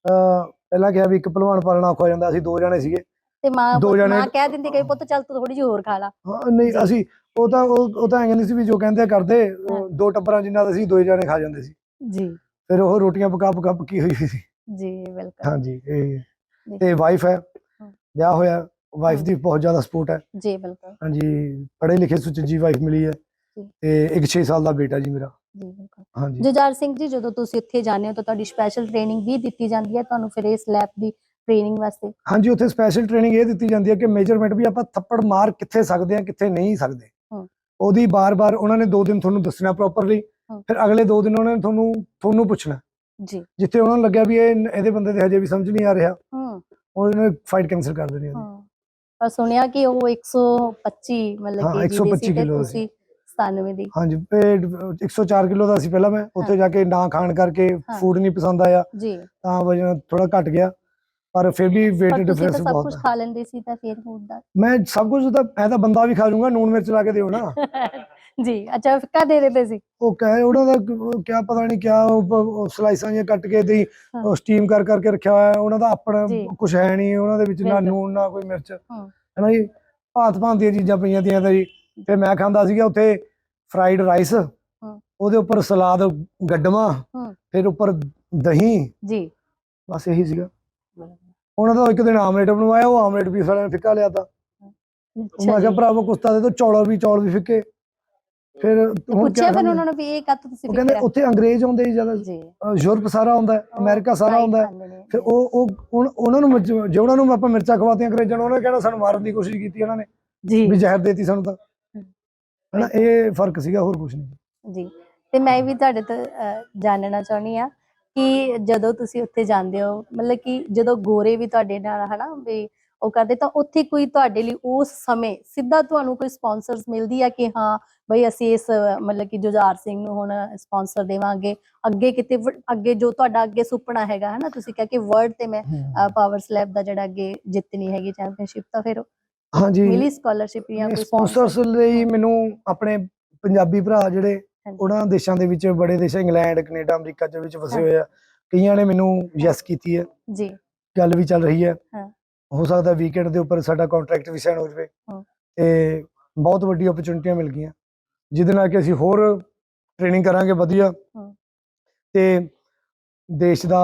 ਪਹਿਲਾਂ ਕਿਹਾ ਵੀ ਇੱਕ ਭਲਵਾਨ ਪਾਲਣਾ ਔਖਾ ਜਾਂਦਾ ਅਸੀਂ ਦੋ ਜਣੇ ਸੀਗੇ। ਤੇ ਮਾਂ ਮਾਂ ਕਹਿ ਦਿੰਦੀ ਕਿ ਪੁੱਤ ਚੱਲ ਤੂੰ ਥੋੜੀ ਜਿਹੀ ਹੋਰ ਖਾ ਲਾ। ਹਾਂ ਨਹੀਂ। ਅਸੀਂ ਉਹ ਤਾਂ ਉਹ ਤਾਂ ਐਂ ਕਹਿੰਦੇ ਸੀ ਵੀ ਜੋ ਕਹਿੰਦੇ ਕਰਦੇ। ਦੋ ਟੱਬਰਾਂ ਜਿੰਨਾ ਅਸੀਂ ਦੋ ਜਣੇ ਖਾ ਜਾਂਦੇ ਸੀ। ਜੀ। ਫਿਰ ਉਹ ਰੋਟੀਆਂ ਪਕਾ ਪਕਾ ਪੱਕੀ ਹੋਈ ਸੀ। ਜੀ ਬਿਲਕੁਲ। ਹਾਂਜੀ ਇਹ। ਤੇ ਵਾਈਫ ਹੈ। ਵਿਆਹ ਹੋਇਆ ਵਾਈਫ। ਦੀ ਬਹੁਤ ਜ਼ਿਆਦਾ ਸਪੋਰਟ ਹੈ। ਜੀ ਬਿਲਕੁਲ। ਹਾਂਜੀ ਪੜ੍ਹੇ ਲਿਖੇ ਸੁਚੱਜੀ ਵਾਈਫ ਮਿਲੀ ਹੈ। ਤੇ ਇੱਕ 6 ਸਾਲ ਦਾ ਬੇਟਾ ਜੀ ਮੇਰਾ। ਜੀ ਬਿਲਕੁਲ। ਹਾਂਜੀ। ਜੁਝਾਰ ਸਿੰਘ ਜੀ ਜਦੋਂ ਤੁਸੀਂ ਇੱਥੇ ਜਾਂਦੇ ਹੋ ਤਾਂ ਤੁਹਾਡੀ ਸਪੈਸ਼ਲ ਟ੍ਰੇਨਿੰਗ ਵੀ ਦਿੱਤੀ ਜਾਂਦੀ ਹੈ ਤੁਹਾਨੂੰ ਫਿਰ ਇਸ ਲੈਬ ਦੀ ਟ੍ਰੇਨਿੰਗ ਵਾਸਤੇ? ਹਾਂਜੀ ਉੱਥੇ ਸਪੈਸ਼ਲ ਟ੍ਰੇਨਿੰਗ ਇਹ ਦਿੱਤੀ ਜਾਂਦੀ ਹੈ ਕਿ ਮੇਜਰਮੈਂਟ ਵੀ ਆਪਾਂ ਥੱਪੜ ਮਾਰ ਕਿੱਥੇ ਸਕਦੇ ਆ ਕਿੱਥੇ ਨਹੀਂ ਸਕਦੇ। ਉਹਦੀ ਬਾਰ-ਬਾਰ ਉਹਨਾਂ ਨੇ ਦੋ ਦਿਨ ਤੁਹਾਨੂੰ ਦੱਸਣਾ ਪ੍ਰੋਪਰਲੀ। ਫਿਰ ਅਗਲੇ ਦੋ ਦਿਨ ਉਹਨਾਂ ਨੇ ਤੁਹਾਨੂੰ ਤੁਹਾਨੂੰ ਪੁੱਛਣਾ। ਜੀ। ਜਿੱਥੇ ਉਹਨਾਂ ਨੂੰ ਲੱਗਿਆ ਵੀ ਇਹ ਇਹਦੇ ਬੰਦੇ ਦੇ ਹਜੇ ਵੀ ਸਮਝ ਨਹੀਂ ਆ ਰਿਹਾ ਹੂੰ। ਉਹਨਾਂ ਨੇ ਫਾਈਟ ਕੈਨਸਲ ਕਰ ਦੇਣੀ ਉਹਦੀ ਹਾਂ। ਪਰ ਸੁਣਿਆ ਕਿ ਉਹ 125 ਮਤਲਬ ਕਿ 125 ਸੀ ਤੇ ਕਿਲੋ ਤੁਸੀਂ 97 ਦੀ। ਹਾਂਜੀ ਇਹ 104 ਕਿਲੋ ਦਾ ਸੀ ਪਹਿਲਾਂ ਮੈਂ। ਉੱਥੇ ਜਾ ਕੇ ਨਾ ਖਾਣ ਕਰਕੇ। ਫੂਡ ਨਹੀਂ ਪਸੰਦ ਆਇਆ। ਜੀ। ਤਾਂ ਵਜਨ ਥੋੜਾ ਘਟ ਗਿਆ। ਪਰ ਫਿਰ ਵੀ ਵੇਟ ਪਰ ਤੁਸੀਂ ਡਿਫਰੈਂਸ ਤਾਂ ਸਭ ਬਹੁਤ ਕੁਝ ਖਾ ਲੈਂਦੇ ਸੀ ਤਾਂ ਫਿਰ ਹੁੰਦਾ ਮੈਂ ਸਭ ਕੁਝ ਤਾਂ ਮੈਂ ਤਾਂ ਬੰਦਾ ਵੀ ਖਾ ਜਾਊਂਗਾ ਨੂਨ ਮਿਰਚ ਲਾ ਕੇ ਦਿਓ ਨਾ। ਜੀ ਅੱਛਾ ਫਿੱਕਾ ਦੇ ਦਿੰਦੇ ਸੀ? ਉਹ ਕਹੇ ਉਹਨਾਂ ਦਾ ਕਿਆ ਪਤਾ ਨਹੀਂ ਕਿਆ ਉਹ ਸਲਾਈਸਾਂ ਜਿਹੀਆਂ ਕੱਟ ਕੇ ਤੇ ਹਾਂ। ਸਟੀਮ ਕਰ ਕਰਕੇ ਰੱਖਿਆ ਹੋਇਆ। ਉਹਨਾਂ ਦਾ ਆਪਣਾ। ਕੁਝ ਹੈ ਨਹੀਂ ਉਹਨਾਂ ਦੇ ਵਿੱਚ ਨਾ। ਨੂਨ ਨਾ ਕੋਈ ਮਿਰਚ। ਹਾਂ। ਹੈਨਾ ਜੀ? ਭਾਂਤ ਭਾਂਤ ਦੀਆਂ ਚੀਜ਼ਾਂ ਪਈਆਂ ਤੀਆਂ ਤਾਂ ਜੀ। ਫਿਰ ਮੈਂ ਖਾਂਦਾ ਸੀਗਾ ਉੱਥੇ। ਫਰਾਈਡ ਰਾਈਸ ਉਹਦੇ ਉੱਪਰ ਸਲਾਦ ਗੱਡਵਾ ਹਾਂ। ਫਿਰ ਉੱਪਰ ਦਹੀਂ। ਜੀ। ਬਸ ਇਹੀ ਸੀਗਾ। ਉਹਨਾਂ ਦਾ ਇੱਕ ਦਿਨ ਆਮਲੇਟ ਬਣਵਾਇਆ ਉਹ ਆਮਲੇਟ ਵੀ ਸਾਲਿਆਂ ਨੇ ਫਿੱਕਾ ਲਿਆ ਤਾ ਮੈਂ ਕਿਹਾ। ਭਰਾਵੋ ਕੁਸਤਾ ਦੇ ਤੋਂ ਚੌਲ ਵੀ ਚੌਲ ਵੀ ਫਿੱਕੇ। ਫਿਰ ਹੁਣ ਪੁੱਛਿਆ ਫਿਰ? ਉਹਨਾਂ ਨੂੰ ਵੀ ਇਹ ਕੱਤ ਤੁਸੀਂ ਕਹਿੰਦੇ ਉੱਥੇ ਅੰਗਰੇਜ਼ ਆਉਂਦੇ ਜੀ। ਜ਼ਿਆਦਾ ਯੂਰਪ ਸਾਰਾ ਆਉਂਦਾ ਹੈ, ਅਮਰੀਕਾ ਸਾਰਾ ਆਉਂਦਾ ਹੈ। ਫਿਰ ਉਹ ਉਹ ਉਹਨਾਂ ਨੂੰ ਮਿਰਚ- ਜੇ ਉਹਨਾਂ ਨੂੰ ਆਪਾਂ ਮਿਰਚਾਂ ਖਵਾਤੀਆਂ ਅੰਗਰੇਜ਼ਾਂ ਨੂੰ ਉਹਨਾਂ ਨੇ ਕਹਿਣਾ ਸਾਨੂੰ ਮਾਰਨ ਦੀ ਕੋਸ਼ਿਸ਼ ਕੀਤੀ ਉਹਨਾਂ ਨੇ। ਜੀ। ਵੀ ਜ਼ਹਿਰ ਦੇਤੀ ਸਾਨੂੰ ਤਾਂ। ਹਨਾ ਇਹ ਫ਼ਰਕ ਸੀਗਾ ਹੋਰ ਕੁਝ ਨਹੀਂ। ਜੀ ਤੇ ਮੈਂ ਵੀ ਤੁਹਾਡੇ ਤੋਂ ਜਾਣਨਾ ਚਾਹੁੰਦੀ ਆ ਕਿ ਜਦੋਂ ਤੁਸੀਂ ਉੱਥੇ ਜਾਂਦੇ ਹੋ ਮਤਲਬ ਕਿ ਜਦੋਂ ਗੋਰੇ ਵੀ ਤੁਹਾਡੇ ਨਾਲ ਹਨਾ ਵੀ ਉਹ ਕਰਦੇ ਤਾਂ ਉੱਥੇ ਕੋਈ ਤੁਹਾਡੇ ਲਈ ਉਸ ਸਮੇਂ ਸਿੱਧਾ ਤੁਹਾਨੂੰ ਕੋਈ ਸਪਾਂਸਰਸ ਮਿਲਦੀ ਆ ਕਿ ਹਾਂ ਬਈ ਅਸੀਂ ਇਸ ਮਤਲਬ ਕਿ ਜੁਝਾਰ ਸਿੰਘ ਨੂੰ ਹੁਣ ਸਪਾਂਸਰ ਦੇਵਾਂਗੇ। ਅੱਗੇ ਕਿਤੇ ਅੱਗੇ ਜੋ ਤੁਹਾਡਾ ਅੱਗੇ ਸੁਪਨਾ ਹੈਗਾ ਹਨਾ ਤੁਸੀਂ ਕਿਹਾ ਕਿ ਵਰਲਡ ਤੇ ਮੈਂ ਪਾਵਰ ਸਲੈਬ ਦਾ ਜਿਹੜਾ ਅੱਗੇ ਜਿੱਤਣੀ ਹੈਗੀ ਚੈਂਪੀਅਨਸ਼ਿਪ ਤਾਂ ਫਿਰ ਹਾਂਜੀ ਮਿਲੀ ਸਕਾਲਰਸ਼ਿਪ ਜਾਂ ਕੋਈ ਸਪਾਂਸਰਸ ਲਈ ਮੈਨੂੰ ਆਪਣੇ ਪੰਜਾਬੀ ਭਰਾ ਜਿਹੜੇ। ਉਹਨਾਂ ਦੇਸ਼ਾਂ ਦੇ ਵਿੱਚ ਬੜੇ ਦੇਸ਼ ਇੰਗਲੈਂਡ ਕੈਨੇਡਾ ਅਮਰੀਕਾ ਦੇ ਵਿੱਚ ਵਸੇ। ਹੋਏ ਆ ਕਈਆਂ ਨੇ ਮੈਨੂੰ ਯੈਸ ਕੀਤੀ ਹੈ ਜੀ ਗੱਲ ਵੀ ਚੱਲ ਰਹੀ ਹੈ ਹਾਂ। ਹੋ ਸਕਦਾ ਵੀਕਐਂਡ ਦੇ ਉੱਪਰ ਸਾਡਾ ਕੰਟਰੈਕਟ ਵੀ ਸਾਈਨ ਹੋ ਜਾਵੇ। ਤੇ ਬਹੁਤ ਵੱਡੀ ਓਪਰਚੁਨਿਟੀਆਂ ਮਿਲ ਗਈਆਂ ਜਿਹਦੇ ਨਾਲ ਕਿ ਅਸੀਂ ਹੋਰ ਟ੍ਰੇਨਿੰਗ ਕਰਾਂਗੇ ਵਧੀਆ। ਤੇ ਦੇਸ਼ ਦਾ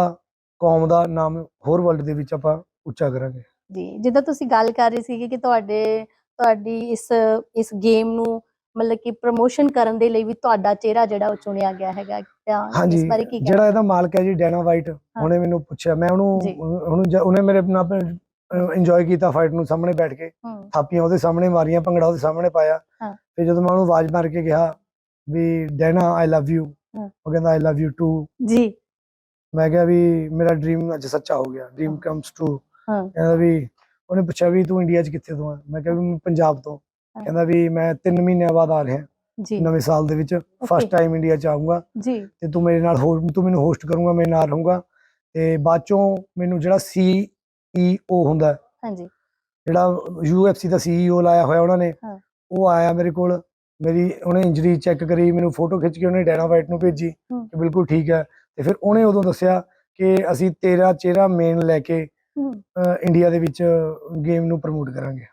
ਕੌਮ ਦਾ ਨਾਮ ਹੋਰ ਵਰਲਡ ਦੇ ਵਿੱਚ ਆਪਾਂ ਉੱਚਾ ਕਰਾਂਗੇ ਜੀ ਜਿੱਦਾਂ ਤੁਸੀਂ ਗੱਲ ਕਰ ਰਹੇ ਸੀਗੇ ਕਿ ਤੁਹਾਡੇ ਤੁਹਾਡੀ ਇਸ ਇਸ ਗੇਮ ਨੂੰ ਮਤਲਬ ਕਿ ਪ੍ਰੋਮੋਸ਼ਨ ਕਰਨ ਦੇ ਲਈ ਵੀ ਤੁਹਾਡਾ ਚਿਹਰਾ ਜਿਹੜਾ ਉਹ ਚੁਣਿਆ ਗਿਆ ਹੈਗਾ ਤਾਂ ਇਸ ਬਾਰੇ ਕੀ ਜਿਹੜਾ ਇਹਦਾ ਮਾਲਕ ਹੈ ਜੀ ਡੈਨਾ ਵਾਈਟ ਉਹਨੇ ਮੈਨੂੰ ਪੁੱਛਿਆ ਮੈਂ ਉਹਨੂੰ। ਉਹਨੂੰ ਉਹਨੇ ਮੇਰੇ ਨਾਲ ਇੰਜੋਏ ਕੀਤਾ ਫਾਈਟ ਨੂੰ ਸਾਹਮਣੇ ਬੈਠ ਕੇ। ਥਾਪੀਆਂ ਉਹਦੇ ਸਾਹਮਣੇ ਮਾਰੀਆਂ ਭੰਗੜਾ ਉਹਦੇ ਸਾਹਮਣੇ ਪਾਇਆ। ਤੇ ਜਦੋਂ ਮੈਂ ਉਹਨੂੰ ਆਵਾਜ਼ ਮਾਰ ਕੇ ਕਿਹਾ ਵੀ ਡੈਨਾ ਆਈ ਲਵ ਯੂ। ਉਹ ਕਹਿੰਦਾ ਆਈ ਲਵ ਯੂ ਟੂ ਜੀ। ਮੈਂ ਕਿਹਾ ਵੀ ਮੇਰਾ ਡ੍ਰੀਮ ਅੱਜ ਸੱਚਾ ਹੋ ਗਿਆ। ਡ੍ਰੀਮ। ਕਮਸ ਟਰੂ ਹਾਂ। ਕਹਿੰਦਾ ਵੀ ਉਹਨੇ ਪੁੱਛਿਆ ਵੀ ਤੂੰ ਇੰਡੀਆ 'ਚ ਕਿੱਥੇ ਤੋਂ ਆ? ਮੈਂ ਕਿਹਾ ਵੀ ਮੈਂ ਪੰਜਾਬ ਤੋਂ। ਕਹਿੰਦਾ ਵੀ ਮੈਂ 3 ਮਹੀਨਿਆਂ ਬਾਅਦ ਆ ਰਿਹਾ। ਜੀ। ਨਵੇਂ ਸਾਲ ਦੇ ਵਿੱਚ ਫਸਟ ਟਾਈਮ ਇੰਡੀਆ 'ਚ ਆਊਂਗਾ। ਜੀ। ਤੇ ਤੂੰ ਮੇਰੇ ਨਾਲ ਹੋ ਤੂੰ ਮੈਨੂੰ ਹੋਸਟ ਕਰੂੰਗਾ ਮੇਰੇ ਨਾਲ ਰਹੂੰਗਾ। ਤੇ ਬਾਅਦ ਚੋਂ ਮੈਨੂੰ ਜਿਹੜਾ ਸੀਈਓ ਹੁੰਦਾ ਹੈ, ਹਾਂਜੀ। ਜਿਹੜਾ ਯੂਐਫਸੀ ਦਾ ਸੀਈਓ ਲਾਇਆ ਹੋਇਆ ਉਹਨਾਂ ਨੇ। ਉਹ ਆਇਆ ਮੇਰੇ ਕੋਲ। ਮੇਰੀ ਉਹਨੇ ਇੰਜਰੀ ਚੈੱਕ ਕਰੀ ਮੈਨੂੰ ਫੋਟੋ ਖਿੱਚ ਕੇ ਉਹਨੇ ਡੈਨਾ ਵਾਈਟ ਨੂੰ ਭੇਜੀ। ਕਿ ਬਿਲਕੁਲ ਠੀਕ ਹੈ। ਤੇ ਫਿਰ ਉਹਨੇ ਉਦੋਂ ਦੱਸਿਆ ਕਿ ਅਸੀਂ ਤੇਰਾ ਚਿਹਰਾ ਮੇਨ ਲੈ ਕੇ ਇੰਡੀਆ ਦੇ ਵਿੱਚ ਗੇਮ ਨੂੰ ਪ੍ਰਮੋਟ ਕਰਾਂਗੇ।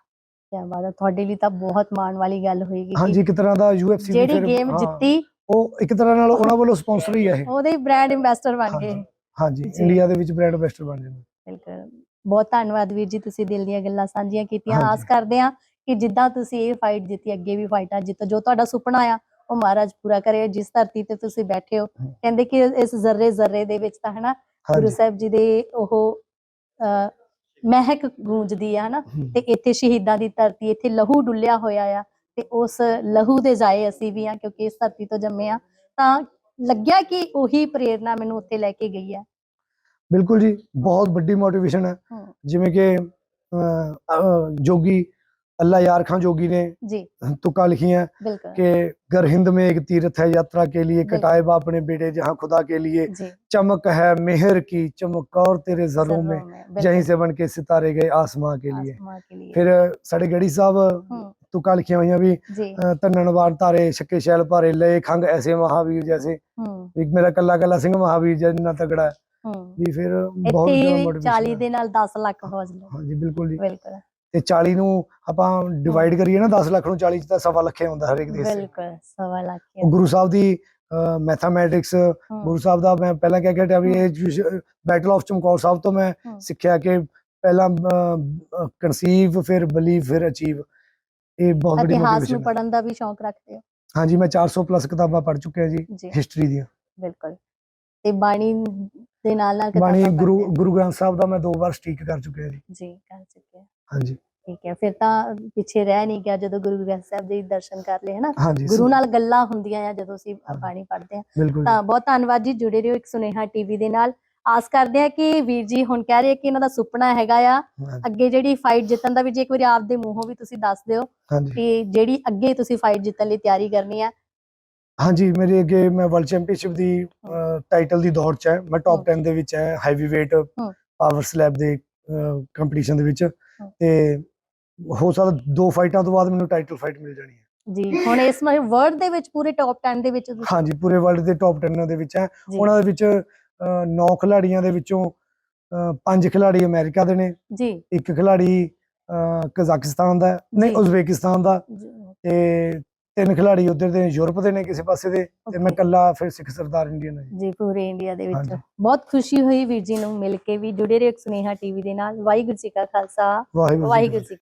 ਕਿਆ ਬਾਤ ਹੈ ਤੁਹਾਡੇ ਲਈ ਤਾਂ ਬਹੁਤ ਮਾਣ ਵਾਲੀ ਗੱਲ ਹੋਏਗੀ ਹਾਂਜੀ ਇੱਕ ਤਰ੍ਹਾਂ ਦਾ ਯੂਐਫਸੀ ਜਿਹੜੀ ਗੇਮ ਜਿੱਤੀ। ਉਹ ਇੱਕ ਤਰ੍ਹਾਂ ਨਾਲ ਉਹਨਾਂ ਵੱਲੋਂ ਸਪਾਂਸਰ ਹੀ ਹੈ ਇਹ। ਉਹਦੇ ਬ੍ਰਾਂਡ ਐਮਬੈਸਡਰ ਬਣ ਗਏ। ਹਾਂਜੀ। ਇੰਡੀਆ ਦੇ ਵਿੱਚ ਬ੍ਰਾਂਡ ਐਂਬੈਸਡਰ ਬਣ ਜਾਂਦੇ। ਬਿਲਕੁਲ। ਬਹੁਤ ਧੰਨਵਾਦ ਵੀਰ ਜੀ ਤੁਸੀਂ ਦਿਲ ਦੀਆਂ ਗੱਲਾਂ ਸਾਂਝੀਆਂ ਕੀਤੀਆਂ। ਆਸ ਕਰਦੇ ਹਾਂ ਕਿ ਜਿੱਦਾਂ ਤੁਸੀਂ ਇਹ ਫਾਈਟ ਜਿੱਤੀ ਅੱਗੇ ਵੀ ਫਾਈਟਾਂ ਜਿੱਤ ਜੋ ਤੁਹਾਡਾ ਸੁਪਨਾ ਆ ਉਹ ਮਹਾਰਾਜ ਪੂਰਾ ਕਰੇ। ਜਿਸ ਧਰਤੀ ਤੇ ਤੁਸੀਂ ਬੈਠੇ ਹੋ। ਕਹਿੰਦੇ ਕਿ ਇਸ ਜ਼ਰਰੇ ਜ਼ਰਰੇ ਦੇ ਵਿੱਚ ਤਾਂ ਹਨਾ ਗੁਰੂ ਸਾਹਿਬ ਜੀ ਦੇ ਉਹ ਮਹਿਕ ਗੂੰਜਦੀ ਆ ਹਨਾ। ਤੇ ਇੱਥੇ ਸ਼ਹੀਦਾਂ ਦੀ ਧਰਤੀ ਇੱਥੇ ਲਹੂ ਡੁੱਲਿਆ ਹੋਇਆ ਆ ਤੇ ਉਸ ਲਹੂ ਦੇ ਜਾਏ ਅਸੀਂ ਵੀ ਆ ਕਿਉਂਕਿ ਇਸ ਧਰਤੀ ਤੋਂ ਜੰਮੇ ਆ ਤਾਂ ਲੱਗਿਆ ਕਿ ਉਹੀ ਪ੍ਰੇਰਣਾ ਮੈਨੂੰ ਉੱਥੇ ਲੈ ਕੇ ਗਈ ਆ ਬਿਲਕੁਲ ਜੀ ਬਹੁਤ ਵੱਡੀ ਮੋਟੀਵੇਸ਼ਨ ਹੈ। ਜਿਵੇਂ ਕਿ ਜੋਗੀ ਅੱਲਾ यार खां जोगी ने ਜੀ तुका लिखी हैं ਬਿਲਕੁਲ कि गर हिंद में एक तीर्थ है यात्रा के लिए बिल्कुल। कटाए बा अपने बेटे जहाँ खुदा के लिए ਜੀ चमक है मेहर की चमक और तेरे जरों में ਜ਼ਰੂਰ ਮੈਂ, ਬਿਲਕੁਲ। जहीं से बन के सितारे गए आसमां के लिए ਆਸਮਾਂ ਕੇ लिए ਫਿਰ ਸਾਡੇ ਗੜੀ ਸਾਹਿਬ ਹਮ, ਤੁਕਾਂ ਲਿਖੀਆਂ ਹੋਈਆਂ ਵੀ ਜੀ ਅ, ਤੰਨਣਵਾਰ ਤਾਰੇ ਛੱਕੇ ਸ਼ੈਲ ਭਾਰੇ ਲਏ ਖੰਗ ਐਸੇ ਮਹਾਵੀਰ ਜੈਸੇ ਹਮ ਇੱਕ ਮੇਰਾ ਕੱਲਾ ਕੱਲਾ ਸਿੰਘ ਮਹਾਵੀਰ ਜਿੰਨਾ ਤਗੜਾ ਹੈ ਹਮ ਵੀ ਫਿਰ ਬਹੁਤ ਇੱਥੇ ਜ਼ਿਆਦਾ ਹੀ motivation 40 ਹੈ। ਦੇ ਨਾਲ 10 ਲੱਖ ਫੌਜ ਲਓ ਹਾਂਜੀ ਬਿਲਕੁਲ ਜੀ ਬਿਲਕੁਲ ਤੇ 40 ਨੂੰ ਆਪਾਂ ਡਿਵਾਈਡ ਕਰੀਏ ਨਾ 10 ਲੱਖ ਨੂੰ 40 ਚ ਤਾਂ ਸਵਾ ਲੱਖੇ ਹੁੰਦਾ ਹਰੇਕ 'ਚ। ਬਿਲਕੁਲ ਸਵਾ ਲੱਖ ਗੁਰੂ ਸਾਹਿਬ ਦੀ ਮੈਥਮੈਟਿਕਸ ਗੁਰੂ ਸਾਹਿਬ ਦਾ ਮੈਂ ਪਹਿਲਾਂ ਕਹਿ ਕੇ ਹਟਿਆ ਵੀ ਇਹ ਬੈਟਲ ਆਫ ਚਮਕੌਰ ਸਾਹਿਬ ਤੋਂ ਮੈਂ। ਸਿੱਖਿਆ ਕਿ ਪਹਿਲਾਂ ਕਨਸੀਵ ਫਿਰ ਬਲੀਵ ਫਿਰ ਅਚੀਵ ਇਹ ਬਹੁਤ ਵੱਡੀ ਇਤਿਹਾਸ ਨੂੰ ਪੜਨ ਦਾ ਵੀ ਸ਼ੌਂਕ ਰੱਖਦੇ ਹੋ। ਹਾਂਜੀ ਮੈਂ 400 ਪਲੱਸ ਕਿਤਾਬਾਂ ਪੜ੍ਹ ਚੁੱਕਿਆ ਜੀ ਹਿਸਟਰੀ ਦੀਆਂ। ਬਿਲਕੁਲ। ਤੇ ਬਾਣੀ ਦੇ ਨਾਲ ਨਾਲ ਬਾਣੀ ਗੁਰੂ। ਗੁਰੂ ਗ੍ਰੰਥ ਸਾਹਿਬ ਦਾ ਮੈਂ ਦੋ ਵਾਰ ਸਟੀਕ ਕਰ ਚੁੱਕਿਆ ਜੀ। ਜੀ ਕਰ ਚੁੱਕੇ ਹਾਂ। ਹਾਂਜੀ। ਠੀਕ ਹੈ ਫਿਰ ਤਾਂ ਪਿੱਛੇ ਰਹਿ ਨਹੀਂ ਗਿਆ ਜਦੋਂ ਗੁਰੂ ਗ੍ਰੰਥ ਸਾਹਿਬ ਦੇ ਦਰਸ਼ਨ ਕਰ ਲਏ ਹਨਾ? ਗੁਰੂ ਨਾਲ ਗੱਲਾਂ ਹੁੰਦੀਆਂ ਆ ਜਦੋਂ ਅਸੀਂ। ਬਾਣੀ ਪੜ੍ਹਦੇ ਬਿਲਕੁਲ ਤਾਂ ਬਹੁਤ ਧੰਨਵਾਦ ਜੀ ਜੁੜੇ ਰਹੋ ਇੱਕ ਸੁਨੇਹਾ ਟੀਵੀ ਦੇ ਨਾਲ। ਆਸ ਕਰਦੇ ਆ ਕਿ ਵੀਰ ਜੀ ਹੁਣ ਕਹਿ ਰਹੇ ਕਿ ਇਹਨਾਂ ਦਾ ਸੁਪਨਾ ਹੈਗਾ ਆ ਅੱਗੇ ਜਿਹੜੀ ਫਾਈਟ ਜਿੱਤਣ ਦਾ ਵੀ ਜੇ ਇੱਕ ਵਾਰੀ ਆਪਦੇ ਮੂੰਹੋਂ ਵੀ ਤੁਸੀਂ ਦੱਸ ਦਿਓ ਕਿ ਜਿਹੜੀ ਅੱਗੇ ਤੁਸੀਂ ਫਾਈਟ ਜਿੱਤਣ ਲਈ ਤਿਆਰੀ ਕਰਨੀ ਆ। ਹਾਂਜੀ ਮੇਰੇ ਅੱਗੇ ਮੈਂ ਵਰਲਡ ਚੈਂਪੀਅਨਸ਼ਿਪ ਦੀ ਟਾਈਟਲ ਦੀ ਦੌੜ ਚ ਹੈ ਮੈਂ ਟੌਪ ਹਮ। 10 ਦੇ ਵਿੱਚ ਹੈ ਹੈਵੀ weight। ਪਾਵਰ ਸਲੈਬ ਦੇ ਕੰਪੀਟੀਸ਼ਨ ਦੇ ਵਿੱਚ। ਤੇ ਹੋ ਸਕਦਾ ਦੋ ਫਾਈਟਾਂ ਤੋਂ ਬਾਅਦ ਮੈਨੂੰ ਟਾਈਟਲ ਫਾਈਟ ਮਿਲ ਜਾਣੀ ਹੈ। ਜੀ ਹੁਣ ਇਸ ਵਰਲਡ ਦੇ ਵਿੱਚ ਪੂਰੇ ਟੌਪ 10 ਦੇ ਵਿੱਚ ਤੁਸੀਂ ਹਾਂਜੀ ਪੂਰੇ ਵਰਲਡ ਦੇ ਟੌਪ 10 ਦੇ ਵਿੱਚ ਹੈ। ਜੀ, ਉਹਨਾਂ ਦੇ ਵਿੱਚ 9 ਖਿਡਾਰੀਆਂ ਦੇ ਵਿੱਚੋਂ 5 ਖਿਡਾਰੀ ਅਮਰੀਕਾ ਦੇ ਨੇ। ਜੀ। ਇੱਕ ਖਿਡਾਰੀ ਅਹ, ਕਜ਼ਾਕਿਸਤਾਨ ਦਾ ਹੈ, ਨਹੀਂ ਜੀ। ਉਜ਼ਬੇਕਿਸਤਾਨ ਦਾ। ਜੀ, ਤੇ ਤਿੰਨ ਖਿਡਾਰੀ ਉਧਰ ਦੇ ਯੂਰਪ ਦੇ ਨੇ ਕਿਸੇ ਪਾਸੇ ਦੇ ਤੇ ਮੈਂ. ਇਕੱਲਾ ਫਿਰ ਸਿੱਖ ਸਰਦਾਰ ਇੰਡੀਅਨ ਹੈ ਜੀ ਪੂਰੇ ਇੰਡੀਆ ਦੇ ਵਿੱਚ ਹਾਂਜੀ। ਬਹੁਤ ਖੁਸ਼ੀ ਹੋਈ ਵੀਰ ਜੀ ਨੂੰ ਮਿਲ ਕੇ ਵੀ ਜੁੜੇ ਰਹੋ ਸੁਨੇਹਾ ਟੀਵੀ ਦੇ ਨਾਲ ਵਾਹਿਗੁਰੂ ਜੀ ਕਾ ਖਾਲਸਾ ਵਾਹਿਗੁਰੂ ਜੀ ਕੀ ਵਾਹਿਗੁਰੂ ਫਤਿਹ। ਜੀ